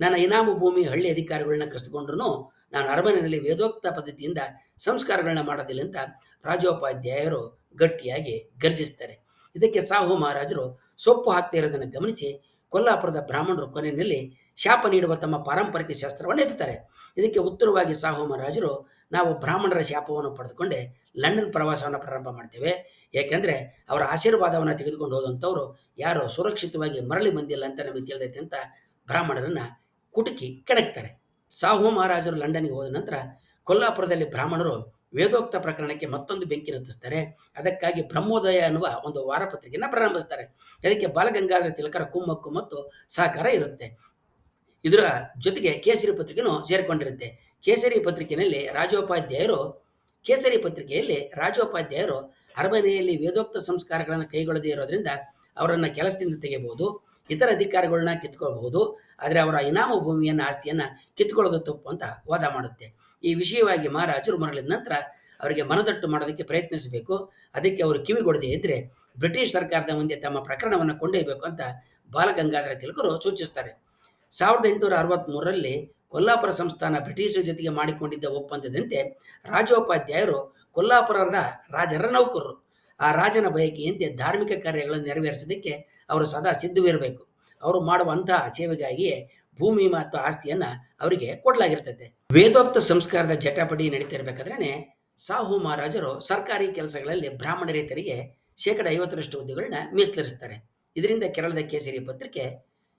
ನನ್ನ ಇನಾಮು ಭೂಮಿ ಹಳ್ಳಿ ಅಧಿಕಾರಿಗಳನ್ನ ಕಸ್ಕೊಂಡ್ರು ನಾನು ಅರಮನೆಯಲ್ಲಿ ವೇದೋಕ್ತ ಪದ್ಧತಿಯಿಂದ ಸಂಸ್ಕಾರಗಳನ್ನ ಮಾಡೋದಿಲ್ಲ ಅಂತ ರಾಜೋಪಾಧ್ಯಾಯರು ಗಟ್ಟಿಯಾಗಿ ಗರ್ಜಿಸ್ತಾರೆ. ಇದಕ್ಕೆ ಸಾಹು ಮಹಾರಾಜರು ಸೊಪ್ಪು ಹಾಕ್ತಾ ಇರೋದನ್ನು ಗಮನಿಸಿ ಕೊಲ್ಲಾಪುರದ ಬ್ರಾಹ್ಮಣರು ಕೊನೆಯಲ್ಲಿ ಶಾಪ ನೀಡುವ ತಮ್ಮ ಪಾರಂಪರಿಕ ಶಾಸ್ತ್ರವನ್ನು ಎತ್ತುತ್ತಾರೆ. ಇದಕ್ಕೆ ಉತ್ತರವಾಗಿ ಸಾಹು ಮಹಾರಾಜರು ನಾವು ಬ್ರಾಹ್ಮಣರ ಶಾಪವನ್ನು ಪಡೆದುಕೊಂಡೆ ಲಂಡನ್ ಪ್ರವಾಸವನ್ನು ಪ್ರಾರಂಭ ಮಾಡ್ತೇವೆ. ಏಕೆಂದರೆ ಅವರ ಆಶೀರ್ವಾದವನ್ನು ತೆಗೆದುಕೊಂಡು ಹೋದಂಥವರು ಯಾರು ಸುರಕ್ಷಿತವಾಗಿ ಮರಳಿ ಬಂದಿಲ್ಲ ಅಂತ ನಮಗೆ ತಿಳಿದೈತೆ ಅಂತ ಬ್ರಾಹ್ಮಣರನ್ನು ಕುಟುಕಿ ಕೆಡಕ್ತಾರೆ ಸಾಹು ಮಹಾರಾಜರು ಲಂಡನ್ಗೆ ಹೋದ ನಂತರ ಕೊಲ್ಲಾಪುರದಲ್ಲಿ ಬ್ರಾಹ್ಮಣರು ವೇದೋಕ್ತ ಪ್ರಕರಣಕ್ಕೆ ಮತ್ತೊಂದು ಬೆಂಕಿ ನತ್ತಿಸ್ತಾರೆ. ಅದಕ್ಕಾಗಿ ಬ್ರಹ್ಮೋದಯ ಅನ್ನುವ ಒಂದು ವಾರಪತ್ರಿಕೆಯನ್ನು ಪ್ರಾರಂಭಿಸ್ತಾರೆ. ಅದಕ್ಕೆ ಬಾಲಗಂಗಾಧರ ತಿಲಕರ ಕುಮ್ಮಕ್ಕು ಮತ್ತು ಸಹಕಾರ ಇರುತ್ತೆ. ಇದರ ಜೊತೆಗೆ ಕೇಸರಿ ಪತ್ರಿಕೆನೂ ಸೇರಿಕೊಂಡಿರುತ್ತೆ. ಕೇಸರಿ ಪತ್ರಿಕೆಯಲ್ಲಿ ರಾಜೋಪಾಧ್ಯಾಯರು, ಕೇಸರಿ ಪತ್ರಿಕೆಯಲ್ಲಿ ರಾಜೋಪಾಧ್ಯಾಯರು ಅರಮನೆಯಲ್ಲಿ ವೇದೋಕ್ತ ಸಂಸ್ಕಾರಗಳನ್ನು ಕೈಗೊಳ್ಳದೇ ಇರೋದ್ರಿಂದ ಅವರನ್ನು ಕೆಲಸದಿಂದ ತೆಗೆಯಬಹುದು, ಇತರ ಅಧಿಕಾರಿಗಳನ್ನ ಕಿತ್ಕೊಳ್ಬಹುದು, ಆದರೆ ಅವರ ಇನಾಮ ಭೂಮಿಯನ್ನು, ಆಸ್ತಿಯನ್ನು ಕಿತ್ಕೊಳ್ಳೋದು ತಪ್ಪು ಅಂತ ವಾದ ಮಾಡುತ್ತೆ. ಈ ವಿಷಯವಾಗಿ ಮಹಾರಾಜರು ಮರಳಿದ ನಂತರ ಅವರಿಗೆ ಮನದಟ್ಟು ಮಾಡೋದಕ್ಕೆ ಪ್ರಯತ್ನಿಸಬೇಕು. ಅದಕ್ಕೆ ಅವರು ಕಿವಿಗೊಡದೇ ಇದ್ದರೆ ಬ್ರಿಟಿಷ್ ಸರ್ಕಾರದ ಮುಂದೆ ತಮ್ಮ ಪ್ರಕರಣವನ್ನು ಕೊಂಡೊಯ್ಯಬೇಕು ಅಂತ ಬಾಲಗಂಗಾಧರ ತಿಲಕರು ಸೂಚಿಸ್ತಾರೆ. ಸಾವಿರದ ಎಂಟುನೂರ ಅರವತ್ತ್ಮೂರರಲ್ಲಿ ಕೊಲ್ಲಾಪುರ ಸಂಸ್ಥಾನ ಬ್ರಿಟಿಷರ ಜೊತೆಗೆ ಮಾಡಿಕೊಂಡಿದ್ದ ಒಪ್ಪಂದದಂತೆ ರಾಜೋಪಾಧ್ಯಾಯರು ಕೊಲ್ಲಾಪುರದ ರಾಜರ ನೌಕರರು. ಆ ರಾಜನ ಬಯಕೆಯಂತೆ ಧಾರ್ಮಿಕ ಕಾರ್ಯಗಳನ್ನು ನೆರವೇರಿಸೋದಕ್ಕೆ ಅವರು ಸದಾ ಸಿದ್ಧವಿರಬೇಕು. ಅವರು ಮಾಡುವಂತಹ ಸೇವೆಗಾಗಿಯೇ ಭೂಮಿ ಮತ್ತು ಆಸ್ತಿಯನ್ನು ಅವರಿಗೆ ಕೊಡಲಾಗಿರ್ತದೆ ವೇದೋಕ್ತ ಸಂಸ್ಕಾರದ ಜಟಾಪಟಿ ನಡೀತಾ ಇರಬೇಕಾದ್ರೆ ಸಾಹು ಮಹಾರಾಜರು ಸರ್ಕಾರಿ ಕೆಲಸಗಳಲ್ಲಿ ಬ್ರಾಹ್ಮಣರೇತರಿಗೆ ಶೇಕಡ ಐವತ್ತರಷ್ಟು ಹುದ್ದೆಗಳನ್ನ ಮೀಸಲಿರಿಸ್ತಾರೆ. ಇದರಿಂದ ಕೇರಳದ ಕೇಸರಿ ಪತ್ರಿಕೆ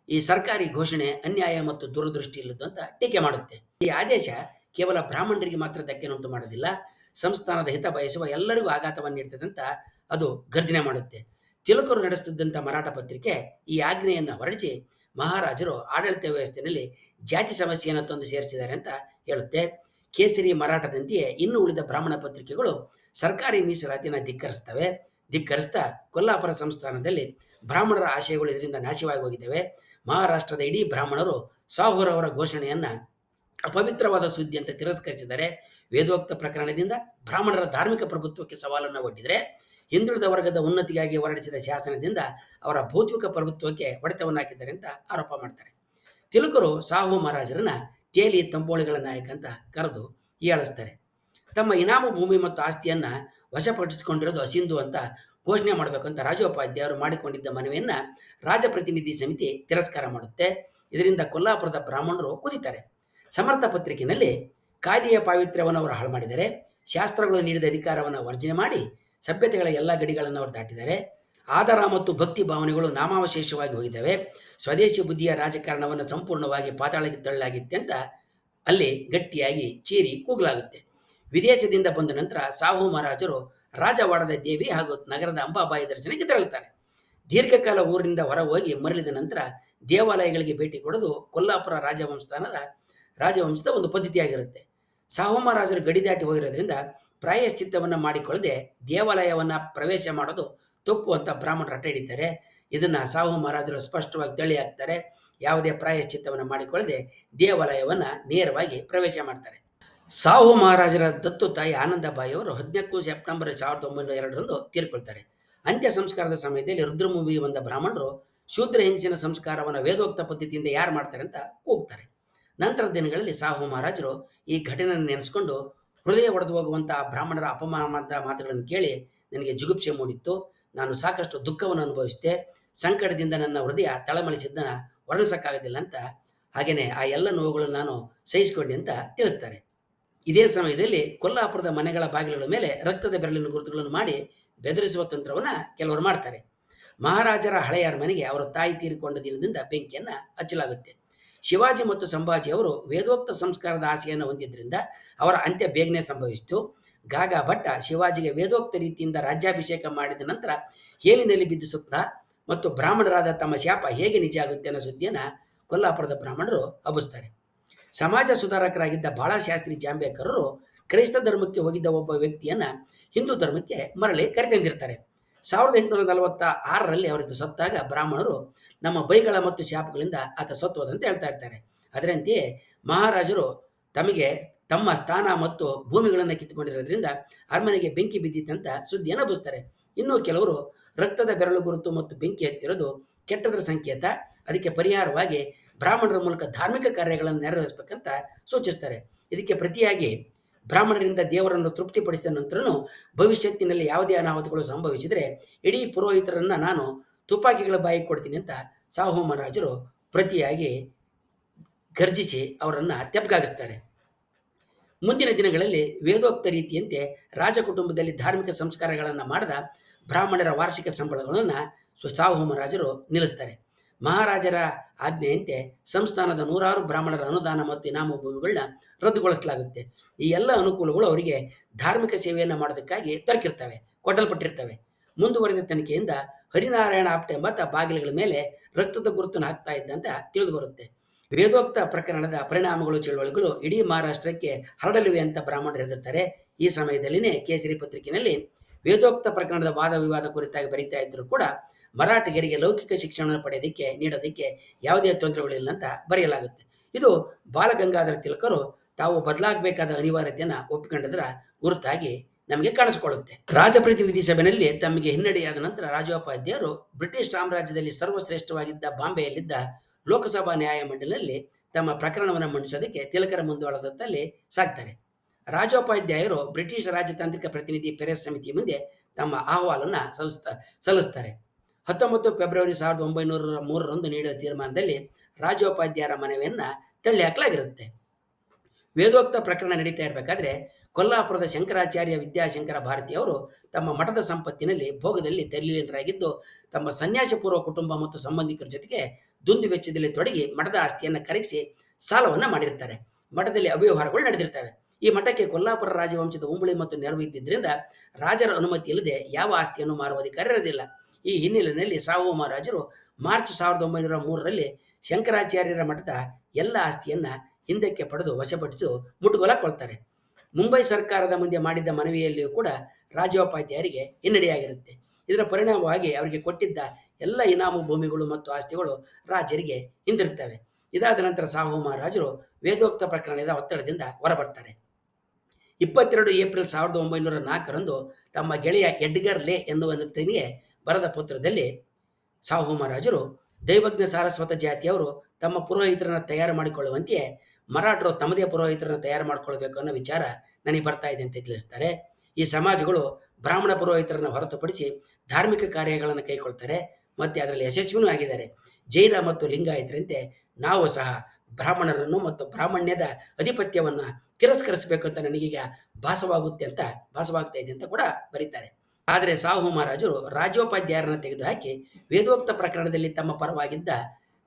ಈ ಸರ್ಕಾರಿ ಘೋಷಣೆ ಅನ್ಯಾಯ ಮತ್ತು ದುರದೃಷ್ಟಿ ಇಲ್ಲದ್ದು ಅಂತ ಟೀಕೆ ಮಾಡುತ್ತೆ. ಈ ಆದೇಶ ಕೇವಲ ಬ್ರಾಹ್ಮಣರಿಗೆ ಮಾತ್ರ ಧಕ್ಕೆನುಂಟು ಮಾಡೋದಿಲ್ಲ, ಸಂಸ್ಥಾನದ ಹಿತ ಬಯಸುವ ಎಲ್ಲರಿಗೂ ಆಘಾತವನ್ನು ನೀಡ್ತದೆ ಅಂತ ಅದು ಗರ್ಜನೆ ಮಾಡುತ್ತೆ. ತಿಲಕರು ನಡೆಸುತ್ತಿದ್ದಂಥ ಮರಾಠ ಪತ್ರಿಕೆ ಈ ಆಜ್ಞೆಯನ್ನು ಹೊರಡಿಸಿ ಮಹಾರಾಜರು ಆಡಳಿತ ವ್ಯವಸ್ಥೆಯಲ್ಲಿ ಜಾತಿ ಸಮಸ್ಯೆಯನ್ನು ತಂದು ಸೇರಿಸಿದ್ದಾರೆ ಅಂತ ಹೇಳುತ್ತೆ. ಕೇಸರಿ ಮರಾಠದಂತೆಯೇ ಇನ್ನು ಉಳಿದ ಬ್ರಾಹ್ಮಣ ಪತ್ರಿಕೆಗಳು ಸರ್ಕಾರಿ ಮೀಸಲಾತಿನ ಧಿಕ್ಕರಿಸ್ತವೆ. ಧಿಕ್ಕರಿಸ್ತಾ ಕೊಲ್ಲಾಪುರ ಸಂಸ್ಥಾನದಲ್ಲಿ ಬ್ರಾಹ್ಮಣರ ಆಶಯಗಳು ಇದರಿಂದ ನಾಶವಾಗಿ ಹೋಗಿದ್ದಾವೆ. ಮಹಾರಾಷ್ಟ್ರದ ಇಡೀ ಬ್ರಾಹ್ಮಣರು ಸಾಹುರವರ ಘೋಷಣೆಯನ್ನು ಅಪವಿತ್ರವಾದ ಸುದ್ದಿ ಅಂತ ತಿರಸ್ಕರಿಸಿದರೆ, ವೇದೋಕ್ತ ಪ್ರಕರಣದಿಂದ ಬ್ರಾಹ್ಮಣರ ಧಾರ್ಮಿಕ ಪ್ರಭುತ್ವಕ್ಕೆ ಸವಾಲನ್ನು ಒಡ್ಡಿದರೆ, ಹಿಂದುಳಿದ ವರ್ಗದ ಉನ್ನತಿಗಾಗಿ ಹೊರಡಿಸಿದ ಶಾಸನದಿಂದ ಅವರ ಭೌತಿಕ ಪ್ರಭುತ್ವಕ್ಕೆ ಹೊಡೆತವನ್ನು ಹಾಕಿದ್ದಾರೆ ಅಂತ ಆರೋಪ ಮಾಡ್ತಾರೆ. ತಿಲಕರು ಸಾಹು ಮಹಾರಾಜರನ್ನ ತೇಲಿ ತಂಬೋಳಿಗಳ ನಾಯಕ ಅಂತ ಕರೆದು ಹೀಯಾಳಿಸ್ತಾರೆ. ತಮ್ಮ ಇನಾಮ ಭೂಮಿ ಮತ್ತು ಆಸ್ತಿಯನ್ನು ವಶಪಡಿಸಿಕೊಂಡಿರೋದು ಅಸಿಂಧು ಅಂತ ಘೋಷಣೆ ಮಾಡಬೇಕಂತ ರಾಜೋಪಾಧ್ಯಾಯರು ಮಾಡಿಕೊಂಡಿದ್ದ ಮನವಿಯನ್ನು ರಾಜಪ್ರತಿನಿಧಿ ಸಮಿತಿ ತಿರಸ್ಕಾರ ಮಾಡುತ್ತೆ. ಇದರಿಂದ ಕೊಲ್ಲಾಪುರದ ಬ್ರಾಹ್ಮಣರು ಕುದಿತಾರೆ. ಸಮರ್ಥ ಪತ್ರಿಕೆಯಲ್ಲಿ ಕಾಯ್ದೆಯ ಪಾವಿತ್ರ್ಯವನ್ನು ಅವರು ಹಾಳು ಮಾಡಿದರೆ ಶಾಸ್ತ್ರಗಳು ನೀಡಿದ ಅಧಿಕಾರವನ್ನು ವರ್ಜನೆ ಮಾಡಿ ಸಭ್ಯತೆಗಳ ಎಲ್ಲ ಗಡಿಗಳನ್ನು ಅವರು ದಾಟಿದ್ದಾರೆ. ಆಧಾರ ಮತ್ತು ಭಕ್ತಿ ಭಾವನೆಗಳು ನಾಮಾವಶೇಷವಾಗಿ ಹೋಗಿದ್ದಾವೆ. ಸ್ವದೇಶಿ ಬುದ್ಧಿಯ ರಾಜಕಾರಣವನ್ನು ಸಂಪೂರ್ಣವಾಗಿ ಪಾತಾಳಕ್ಕೆ ತಳ್ಳಲಾಗಿತ್ತೆ ಅಂತ ಅಲ್ಲಿ ಗಟ್ಟಿಯಾಗಿ ಚೀರಿ ಕೂಗಲಾಗುತ್ತೆ. ವಿದೇಶದಿಂದ ಬಂದ ನಂತರ ಸಾಹು ಮಹಾರಾಜರು ರಾಜವಾಡದ ದೇವಿ ಹಾಗೂ ನಗರದ ಅಂಬಾಬಾಯಿ ದರ್ಶನಕ್ಕೆ ತೆರಳುತ್ತಾರೆ ದೀರ್ಘಕಾಲ ಊರಿನಿಂದ ಹೊರ ಹೋಗಿ ಮರಳಿದ ನಂತರ ದೇವಾಲಯಗಳಿಗೆ ಭೇಟಿ ಕೊಡೋದು ಕೊಲ್ಲಾಪುರ ರಾಜವಂಶಸ್ಥಾನದ ರಾಜವಂಶದ ಒಂದು ಪದ್ಧತಿಯಾಗಿರುತ್ತೆ. ಸಾಹೋಮ ಮಹಾರಾಜರು ಗಡಿ ದಾಟಿ ಹೋಗಿರೋದ್ರಿಂದ ಪ್ರಾಯಶ್ಚಿತ್ತವನ್ನು ಮಾಡಿಕೊಳ್ಳದೆ ದೇವಾಲಯವನ್ನು ಪ್ರವೇಶ ಮಾಡೋದು ತಪ್ಪು ಅಂತ ಬ್ರಾಹ್ಮಣರು ಹಿಡಿತಾರೆ. ಇದನ್ನು ಸಾಹು ಮಹಾರಾಜರು ಸ್ಪಷ್ಟವಾಗಿ ತಳ್ಳಿ ಹಾಕ್ತಾರೆ. ಯಾವುದೇ ಪ್ರಾಯಶ್ಚಿತ್ತವನ್ನು ಮಾಡಿಕೊಳ್ಳದೆ ದೇವಾಲಯವನ್ನು ನೇರವಾಗಿ ಪ್ರವೇಶ ಮಾಡ್ತಾರೆ. ಸಾಹು ಮಹಾರಾಜರ ದತ್ತು ತಾಯಿ ಆನಂದಬಾಯಿಯವರು ಹದಿನಾಲ್ಕು ಸೆಪ್ಟೆಂಬರ್ ಸಾವಿರದ ಒಂಬೈನೂರ ಎರಡರಂದು ತೀರ್ಕೊಳ್ತಾರೆ. ಅಂತ್ಯ ಸಂಸ್ಕಾರದ ಸಮಯದಲ್ಲಿ ರುದ್ರಮುವಿ ಬಂದ ಬ್ರಾಹ್ಮಣರು ಶೂದ್ರ ಹಿಂಸಿನ ಸಂಸ್ಕಾರವನ್ನು ವೇದೋಕ್ತ ಪದ್ಧತಿಯಿಂದ ಯಾರು ಮಾಡ್ತಾರೆ ಅಂತ ಕೂಗ್ತಾರೆ. ನಂತರ ದಿನಗಳಲ್ಲಿ ಸಾಹು ಮಹಾರಾಜರು ಈ ಘಟನೆಯನ್ನು ನೆನೆಸ್ಕೊಂಡು ಹೃದಯ ಒಡೆದು ಹೋಗುವಂಥ ಬ್ರಾಹ್ಮಣರ ಅಪಮಾನದ ಮಾತುಗಳನ್ನು ಕೇಳಿ ನನಗೆ ಜುಗುಪ್ಸೆ ಮೂಡಿತ್ತು. ನಾನು ಸಾಕಷ್ಟು ದುಃಖವನ್ನು ಅನುಭವಿಸಿದೆ. ಸಂಕಟದಿಂದ ನನ್ನ ಹೃದಯ ತಳಮಳಿಸಿದ್ದನ್ನ ವರ್ಣಿಸೋಕ್ಕಾಗೋದಿಲ್ಲ ಅಂತ ಹಾಗೆಯೇ ಆ ಎಲ್ಲ ನೋವುಗಳನ್ನು ನಾನು ಸಹಿಸಿಕೊಂಡೆ ಅಂತ ತಿಳಿಸ್ತಾರೆ. ಇದೇ ಸಮಯದಲ್ಲಿ ಕೊಲ್ಲಾಪುರದ ಮನೆಗಳ ಬಾಗಿಲುಗಳ ಮೇಲೆ ರಕ್ತದ ಬೆರಳಿನ ಗುರುತುಗಳನ್ನು ಮಾಡಿ ಬೆದರಿಸುವ ತಂತ್ರವನ್ನು ಕೆಲವರು ಮಾಡ್ತಾರೆ. ಮಹಾರಾಜರ ಹಳೆಯ ಮನೆಗೆ ಅವರ ತಾಯಿ ತೀರಿಕೊಂಡ ದಿನದಿಂದ ಬೆಂಕಿಯನ್ನು ಹಚ್ಚಲಾಗುತ್ತೆ. ಶಿವಾಜಿ ಮತ್ತು ಸಂಭಾಜಿ ಅವರು ವೇದೋಕ್ತ ಸಂಸ್ಕಾರದ ಆಸೆಯನ್ನು ಹೊಂದಿದ್ದರಿಂದ ಅವರ ಅಂತ್ಯ ಬೇಗನೆ ಸಂಭವಿಸಿತು. ಗಾಗಾ ಭಟ್ಟ ಶಿವಾಜಿಗೆ ವೇದೋಕ್ತ ರೀತಿಯಿಂದ ರಾಜ್ಯಾಭಿಷೇಕ ಮಾಡಿದ ನಂತರ ಹೇಲಿನಲ್ಲಿ ಬಿದ್ದು ಸುತ್ತ ಮತ್ತು ಬ್ರಾಹ್ಮಣರಾದ ತಮ್ಮ ಶಾಪ ಹೇಗೆ ನಿಜ ಆಗುತ್ತೆ ಅನ್ನೋ ಸುದ್ದಿಯನ್ನು ಕೊಲ್ಲಾಪುರದ ಬ್ರಾಹ್ಮಣರು ಹಬ್ಬಿಸ್ತಾರೆ. ಸಮಾಜ ಸುಧಾರಕರಾಗಿದ್ದ ಬಾಳಶಾಸ್ತ್ರಿ ಜಾಂಬೇಕರರು ಕ್ರೈಸ್ತ ಧರ್ಮಕ್ಕೆ ಹೋಗಿದ್ದ ಒಬ್ಬ ವ್ಯಕ್ತಿಯನ್ನ ಹಿಂದೂ ಧರ್ಮಕ್ಕೆ ಮರಳಿ ಕರೆತಂದಿರ್ತಾರೆ. ಸಾವಿರದ ಎಂಟುನೂರ ನಲವತ್ತ ಆರರಲ್ಲಿ ಅವರಿದ್ದು ಸತ್ತಾಗ ಬ್ರಾಹ್ಮಣರು ನಮ್ಮ ಬೈಗಳ ಮತ್ತು ಶಾಪಗಳಿಂದ ಆತ ಸತ್ತೋದಂತ ಹೇಳ್ತಾ ಇರ್ತಾರೆ. ಅದರಂತೆಯೇ ಮಹಾರಾಜರು ತಮಗೆ ತಮ್ಮ ಸ್ಥಾನ ಮತ್ತು ಭೂಮಿಗಳನ್ನು ಕಿತ್ತುಕೊಂಡಿರೋದ್ರಿಂದ ಅರಮನೆಗೆ ಬೆಂಕಿ ಬಿದ್ದಿತ್ತಂತ ಸುದ್ದಿಯನ್ನು ಬಸ್ತಾರೆ ಇನ್ನು ಕೆಲವರು ರಕ್ತದ ಬೆರಳು ಗುರುತು ಮತ್ತು ಬೆಂಕಿ ಹತ್ತಿರೋದು ಕೆಟ್ಟದರ ಸಂಕೇತ. ಅದಕ್ಕೆ ಪರಿಹಾರವಾಗಿ ಬ್ರಾಹ್ಮಣರ ಮೂಲಕ ಧಾರ್ಮಿಕ ಕಾರ್ಯಗಳನ್ನು ನೆರವೇರಿಸಬೇಕಂತ ಸೂಚಿಸ್ತಾರೆ. ಇದಕ್ಕೆ ಪ್ರತಿಯಾಗಿ ಬ್ರಾಹ್ಮಣರಿಂದ ದೇವರನ್ನು ತೃಪ್ತಿಪಡಿಸಿದ ನಂತರನೂ ಭವಿಷ್ಯತ್ತಿನಲ್ಲಿ ಯಾವುದೇ ಅನಾಹುತಗಳು ಸಂಭವಿಸಿದರೆ ಇಡೀ ಪುರೋಹಿತರನ್ನು ನಾನು ತುಪಾಕಿಗಳ ಬಾಯಿ ಕೊಡ್ತೀನಿ ಅಂತ ಸಾಹು ಮಹಾರಾಜರು ಪ್ರತಿಯಾಗಿ ಗರ್ಜಿಸಿ ಅವರನ್ನು ತೆಪ್ಪಗಾಗಿಸ್ತಾರೆ ಮುಂದಿನ ದಿನಗಳಲ್ಲಿ ವೇದೋಕ್ತ ರೀತಿಯಂತೆ ರಾಜ ಕುಟುಂಬದಲ್ಲಿ ಧಾರ್ಮಿಕ ಸಂಸ್ಕಾರಗಳನ್ನು ಮಾಡಿದ ಬ್ರಾಹ್ಮಣರ ವಾರ್ಷಿಕ ಸಂಬಳಗಳನ್ನು ಸಾಹು ಮಹಾರಾಜರು ನಿಲ್ಲಿಸ್ತಾರೆ. ಮಹಾರಾಜರ ಆಜ್ಞೆಯಂತೆ ಸಂಸ್ಥಾನದ ನೂರಾರು ಬ್ರಾಹ್ಮಣರ ಅನುದಾನ ಮತ್ತು ಇನಾಮ ಭೂಮಿಗಳನ್ನ ರದ್ದುಗೊಳಿಸಲಾಗುತ್ತೆ. ಈ ಎಲ್ಲ ಅನುಕೂಲಗಳು ಅವರಿಗೆ ಧಾರ್ಮಿಕ ಸೇವೆಯನ್ನು ಮಾಡೋದಕ್ಕಾಗಿ ದೊರಕಿರ್ತವೆ, ಕೊಡಲ್ಪಟ್ಟಿರ್ತವೆ. ಮುಂದುವರೆದ ತನಿಖೆಯಿಂದ ಹರಿನಾರಾಯಣ ಆಪ್ಟೆ ಎಂಬತ್ತ ಬಾಗಿಲುಗಳ ಮೇಲೆ ರಕ್ತದ ಗುರುತನ್ನು ಹಾಕ್ತಾ ಇದ್ದಂತ ತಿಳಿದು ಬರುತ್ತೆ ವೇದೋಕ್ತ ಪ್ರಕರಣದ ಪರಿಣಾಮಗಳು, ಚಳುವಳಿಗಳು ಇಡೀ ಮಹಾರಾಷ್ಟ್ರಕ್ಕೆ ಹರಡಲಿವೆ ಅಂತ ಬ್ರಾಹ್ಮಣರು ಹೆದರ್ತಾರೆ. ಈ ಸಮಯದಲ್ಲಿನೇ ಕೇಸರಿ ಪತ್ರಿಕೆಯಲ್ಲಿ ವೇದೋಕ್ತ ಪ್ರಕರಣದ ವಾದ ವಿವಾದ ಕುರಿತಾಗಿ ಬರೀತಾ ಇದ್ದರೂ ಕೂಡ ಮರಾಠಿಗರಿಗೆ ಲೌಕಿಕ ಶಿಕ್ಷಣವನ್ನು ಪಡೆಯೋದಕ್ಕೆ, ನೀಡೋದಕ್ಕೆ ಯಾವುದೇ ತೊಂದರೆಗಳಿಲ್ಲ ಅಂತ ಬರೆಯಲಾಗುತ್ತೆ. ಇದು ಬಾಲಗಂಗಾಧರ ತಿಲಕರು ತಾವು ಬದಲಾಗಬೇಕಾದ ಅನಿವಾರ್ಯತೆಯನ್ನು ಒಪ್ಪಿಕೊಂಡದರ ಗುರುತಾಗಿ ನಮಗೆ ಕಾಣಿಸಿಕೊಳ್ಳುತ್ತೆ. ರಾಜಪ್ರತಿನಿಧಿ ಸಭೆಯಲ್ಲಿ ತಮಗೆ ಹಿನ್ನಡೆಯಾದ ನಂತರ ರಾಜೋಪಾಧ್ಯಾಯರು ಬ್ರಿಟಿಷ್ ಸಾಮ್ರಾಜ್ಯದಲ್ಲಿ ಸರ್ವಶ್ರೇಷ್ಠವಾಗಿದ್ದ ಬಾಂಬೆಯಲ್ಲಿದ್ದ ಲೋಕಸಭಾ ನ್ಯಾಯಮಂಡಲಿನಲ್ಲಿ ತಮ್ಮ ಪ್ರಕರಣವನ್ನು ಮಂಡಿಸೋದಕ್ಕೆ ತಿಲಕರ ಮುಂದುವರೆದಲ್ಲಿ ಸಾಗ್ತಾರೆ ರಾಜೋಪಾಧ್ಯಾಯರು ಬ್ರಿಟಿಷ್ ರಾಜತಾಂತ್ರಿಕ ಪ್ರತಿನಿಧಿ ಪೆರೆಸ್ ಸಮಿತಿ ಮುಂದೆ ತಮ್ಮ ಅಹವಾಲನ್ನು ಸಲ್ಲಿಸ್ತಾ ಸಲ್ಲಿಸ್ತಾರೆ. ಹತ್ತೊಂಬತ್ತು ಫೆಬ್ರವರಿ ಸಾವಿರದ ಒಂಬೈನೂರ ಮೂರರಂದು ನೀಡಿದ ತೀರ್ಮಾನದಲ್ಲಿ ರಾಜೋಪಾಧ್ಯಾಯರ ಮನವಿಯನ್ನು ತಳ್ಳಿ ಹಾಕಲಾಗಿರುತ್ತೆ. ವೇದೋಕ್ತ ಪ್ರಕರಣ ನಡೀತಾ ಇರಬೇಕಾದ್ರೆ ಕೊಲ್ಲಾಪುರದ ಶಂಕರಾಚಾರ್ಯ ವಿದ್ಯಾಶಂಕರ ಭಾರತಿ ಅವರು ತಮ್ಮ ಮಠದ ಸಂಪತ್ತಿನಲ್ಲಿ ಭೋಗದಲ್ಲಿ ತಲ್ಲೀನರಾಗಿದ್ದು, ತಮ್ಮ ಸನ್ಯಾಸ ಪೂರ್ವ ಕುಟುಂಬ ಮತ್ತು ಸಂಬಂಧಿಕರ ಜೊತೆಗೆ ದುಂದು ವೆಚ್ಚದಲ್ಲಿ ತೊಡಗಿ ಮಠದ ಆಸ್ತಿಯನ್ನು ಕರಗಿಸಿ ಸಾಲವನ್ನು ಮಾಡಿರ್ತಾರೆ. ಮಠದಲ್ಲಿ ಅವ್ಯವಹಾರಗಳು ನಡೆದಿರ್ತವೆ. ಈ ಮಠಕ್ಕೆ ಕೊಲ್ಲಾಪುರ ರಾಜವಂಶದ ಉಂಬಳಿ ಮತ್ತು ನೆರವು ಇದ್ದಿದ್ದರಿಂದ ರಾಜರ ಅನುಮತಿ ಇಲ್ಲದೆ ಯಾವ ಆಸ್ತಿಯನ್ನು ಮಾರುವ ಅಧಿಕಾರ ಇರಲಿಲ್ಲ ಈ ಹಿನ್ನೆಲೆಯಲ್ಲಿ ಸಾವು ಮಹಾರಾಜರು ಮಾರ್ಚ್ ಸಾವಿರದ ಒಂಬೈನೂರ ಮೂರರಲ್ಲಿ ಶಂಕರಾಚಾರ್ಯರ ಮಠದ ಎಲ್ಲ ಆಸ್ತಿಯನ್ನು ಹಿಂದಕ್ಕೆ ಪಡೆದು ವಶಪಡಿಸಿ ಮುಟ್ಟುಗೋಲಾಕೊಳ್ತಾರೆ ಮುಂಬೈ ಸರ್ಕಾರದ ಮುಂದೆ ಮಾಡಿದ್ದ ಮನವಿಯಲ್ಲಿಯೂ ಕೂಡ ರಾಜೋಪಾಧ್ಯಾಯರಿಗೆ ಹಿನ್ನಡೆಯಾಗಿರುತ್ತೆ. ಇದರ ಪರಿಣಾಮವಾಗಿ ಅವರಿಗೆ ಕೊಟ್ಟಿದ್ದ ಎಲ್ಲ ಇನಾಮು ಭೂಮಿಗಳು ಮತ್ತು ಆಸ್ತಿಗಳು ರಾಜರಿಗೆ ಹಿಂದಿರುತ್ತವೆ ಇದಾದ ನಂತರ ಸಾಹು ಮಹಾರಾಜರು ವೇದೋಕ್ತ ಪ್ರಕರಣದ ಒತ್ತಡದಿಂದ ಹೊರಬರ್ತಾರೆ. ಇಪ್ಪತ್ತೆರಡು ಏಪ್ರಿಲ್ ಸಾವಿರದ ಒಂಬೈನೂರ ನಾಲ್ಕರಂದು ತಮ್ಮ ಗೆಳೆಯ ಎಡ್ಗರ್ ಲೇ ಎನ್ನುವ ನರ್ತನಿಗೆ ಬರೆದ ಪುತ್ರದಲ್ಲಿ ಸಾಹು ಮಹಾರಾಜರು ದೈವಜ್ಞ ಸಾರಸ್ವತ ಜಾತಿಯವರು ತಮ್ಮ ಪುರೋಹಿತರನ್ನು ತಯಾರು ಮಾಡಿಕೊಳ್ಳುವಂತೆಯೇ ಮರಾಠರು ತಮ್ಮದೇ ಪುರೋಹಿತರನ್ನು ತಯಾರು ಮಾಡಿಕೊಳ್ಬೇಕು ಅನ್ನೋ ವಿಚಾರ ನನಗೆ ಬರ್ತಾ ಇದೆ ಅಂತ ತಿಳಿಸ್ತಾರೆ. ಈ ಸಮಾಜಗಳು ಬ್ರಾಹ್ಮಣ ಪುರೋಹಿತರನ್ನು ಹೊರತುಪಡಿಸಿ ಧಾರ್ಮಿಕ ಕಾರ್ಯಗಳನ್ನು ಕೈಗೊಳ್ತಾರೆ ಮತ್ತು ಅದರಲ್ಲಿ ಯಶಸ್ವಿನೂ ಆಗಿದ್ದಾರೆ. ಜೈನ ಮತ್ತು ಲಿಂಗಾಯತರಂತೆ ನಾವು ಸಹ ಬ್ರಾಹ್ಮಣರನ್ನು ಮತ್ತು ಬ್ರಾಹ್ಮಣ್ಯದ ಅಧಿಪತ್ಯವನ್ನು ತಿರಸ್ಕರಿಸಬೇಕು ಅಂತ ನನಗೀಗ ಭಾಸವಾಗುತ್ತೆ ಅಂತ ಭಾಸವಾಗ್ತಾ ಇದೆ ಅಂತ ಕೂಡ ಬರೀತಾರೆ. ಆದರೆ ಸಾಹು ಮಹಾರಾಜರು ರಾಜ್ಯೋಪಾಧ್ಯಾಯರನ್ನು ತೆಗೆದುಹಾಕಿ ವೇದೋಕ್ತ ಪ್ರಕರಣದಲ್ಲಿ ತಮ್ಮ ಪರವಾಗಿದ್ದ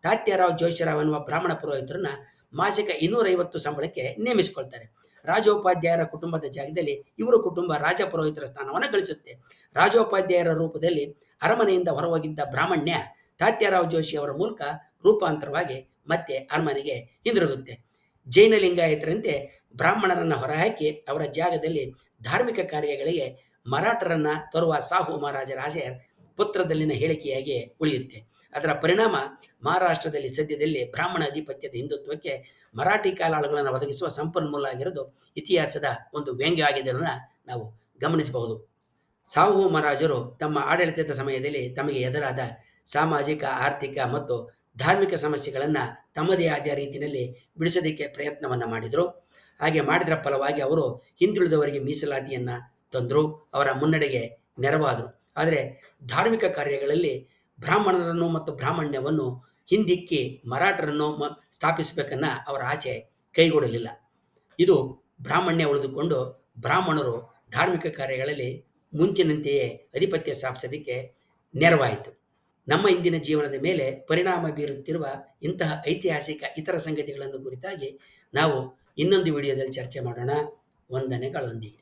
ತಾತ್ಯರಾವ್ ಜೋಶಿರಾವ್ ಎನ್ನುವ ಬ್ರಾಹ್ಮಣ ಪುರೋಹಿತರನ್ನ ಮಾಸಿಕ ಇನ್ನೂರೈವತ್ತು ಸಂಬಳಕ್ಕೆ ನೇಮಿಸಿಕೊಳ್ತಾರೆ. ರಾಜೋಪಾಧ್ಯಾಯರ ಕುಟುಂಬದ ಜಾಗದಲ್ಲಿ ಇವರ ಕುಟುಂಬ ರಾಜ ಪುರೋಹಿತರ ಸ್ಥಾನವನ್ನು ಗಳಿಸುತ್ತೆ. ರಾಜೋಪಾಧ್ಯಾಯರ ರೂಪದಲ್ಲಿ ಅರಮನೆಯಿಂದ ಹೊರಹೋಗಿದ್ದ ಬ್ರಾಹ್ಮಣ್ಯ ತಾತ್ಯರಾವ್ ಜೋಶಿ ಅವರ ಮೂಲಕ ರೂಪಾಂತರವಾಗಿ ಮತ್ತೆ ಅರಮನೆಗೆ ಹಿಂದಿರುಗುತ್ತೆ. ಜೈನ ಲಿಂಗಾಯತರಂತೆ ಬ್ರಾಹ್ಮಣರನ್ನು ಹೊರಹಾಕಿ ಅವರ ಜಾಗದಲ್ಲಿ ಧಾರ್ಮಿಕ ಕಾರ್ಯಗಳಿಗೆ ಮರಾಠರನ್ನ ತರುವ ಸಾಹು ಮಹಾರಾಜ ಆಸೆ ಪುತ್ರದಲ್ಲಿನ ಹೇಳಿಕೆಯಾಗಿ ಉಳಿಯುತ್ತೆ. ಅದರ ಪರಿಣಾಮ ಮಹಾರಾಷ್ಟ್ರದಲ್ಲಿ ಸದ್ಯದಲ್ಲಿ ಬ್ರಾಹ್ಮಣ ಅಧಿಪತ್ಯದ ಹಿಂದುತ್ವಕ್ಕೆ ಮರಾಠಿ ಕಾಲಾಳುಗಳನ್ನು ಒದಗಿಸುವ ಸಂಪನ್ಮೂಲ ಆಗಿರೋದು ಇತಿಹಾಸದ ಒಂದು ವ್ಯಂಗ್ಯ ಆಗಿದೆ ನಾವು ಗಮನಿಸಬಹುದು. ಸಾಹು ಮಹಾರಾಜರು ತಮ್ಮ ಆಡಳಿತದ ಸಮಯದಲ್ಲಿ ತಮಗೆ ಎದುರಾದ ಸಾಮಾಜಿಕ, ಆರ್ಥಿಕ ಮತ್ತು ಧಾರ್ಮಿಕ ಸಮಸ್ಯೆಗಳನ್ನು ತಮ್ಮದೇ ಆದ ರೀತಿಯಲ್ಲಿ ಬಿಡಿಸೋದಕ್ಕೆ ಪ್ರಯತ್ನವನ್ನು ಮಾಡಿದರು. ಹಾಗೆ ಮಾಡಿದರ ಫಲವಾಗಿ ಅವರು ಹಿಂದುಳಿದವರಿಗೆ ಮೀಸಲಾತಿಯನ್ನು ತಂದರು, ಅವರ ಮುನ್ನಡೆಗೆ ನೆರವಾದರು. ಆದರೆ ಧಾರ್ಮಿಕ ಕಾರ್ಯಗಳಲ್ಲಿ ಬ್ರಾಹ್ಮಣರನ್ನು ಮತ್ತು ಬ್ರಾಹ್ಮಣ್ಯವನ್ನು ಹಿಂದಿಕ್ಕಿ ಮರಾಠರನ್ನು ಮ, ಸ್ಥಾಪಿಸಬೇಕನ್ನ ಅವರ ಆಸೆ ಕೈಗೊಡಲಿಲ್ಲ ಇದು ಬ್ರಾಹ್ಮಣ್ಯ ಉಳಿದುಕೊಂಡು ಬ್ರಾಹ್ಮಣರು ಧಾರ್ಮಿಕ ಕಾರ್ಯಗಳಲ್ಲಿ ಮುಂಚಿನಂತೆಯೇ ಅಧಿಪತ್ಯ ಸ್ಥಾಪಿಸೋದಕ್ಕೆ ನೆರವಾಯಿತು. ನಮ್ಮ ಇಂದಿನ ಜೀವನದ ಮೇಲೆ ಪರಿಣಾಮ ಬೀರುತ್ತಿರುವ ಇಂತಹ ಐತಿಹಾಸಿಕ ಇತರ ಸಂಗತಿಗಳನ್ನು ಕುರಿತಾಗಿ ನಾವು ಇನ್ನೊಂದು ವಿಡಿಯೋದಲ್ಲಿ ಚರ್ಚೆ ಮಾಡೋಣ. ವಂದನೆಗಳೊಂದಿಗೆ.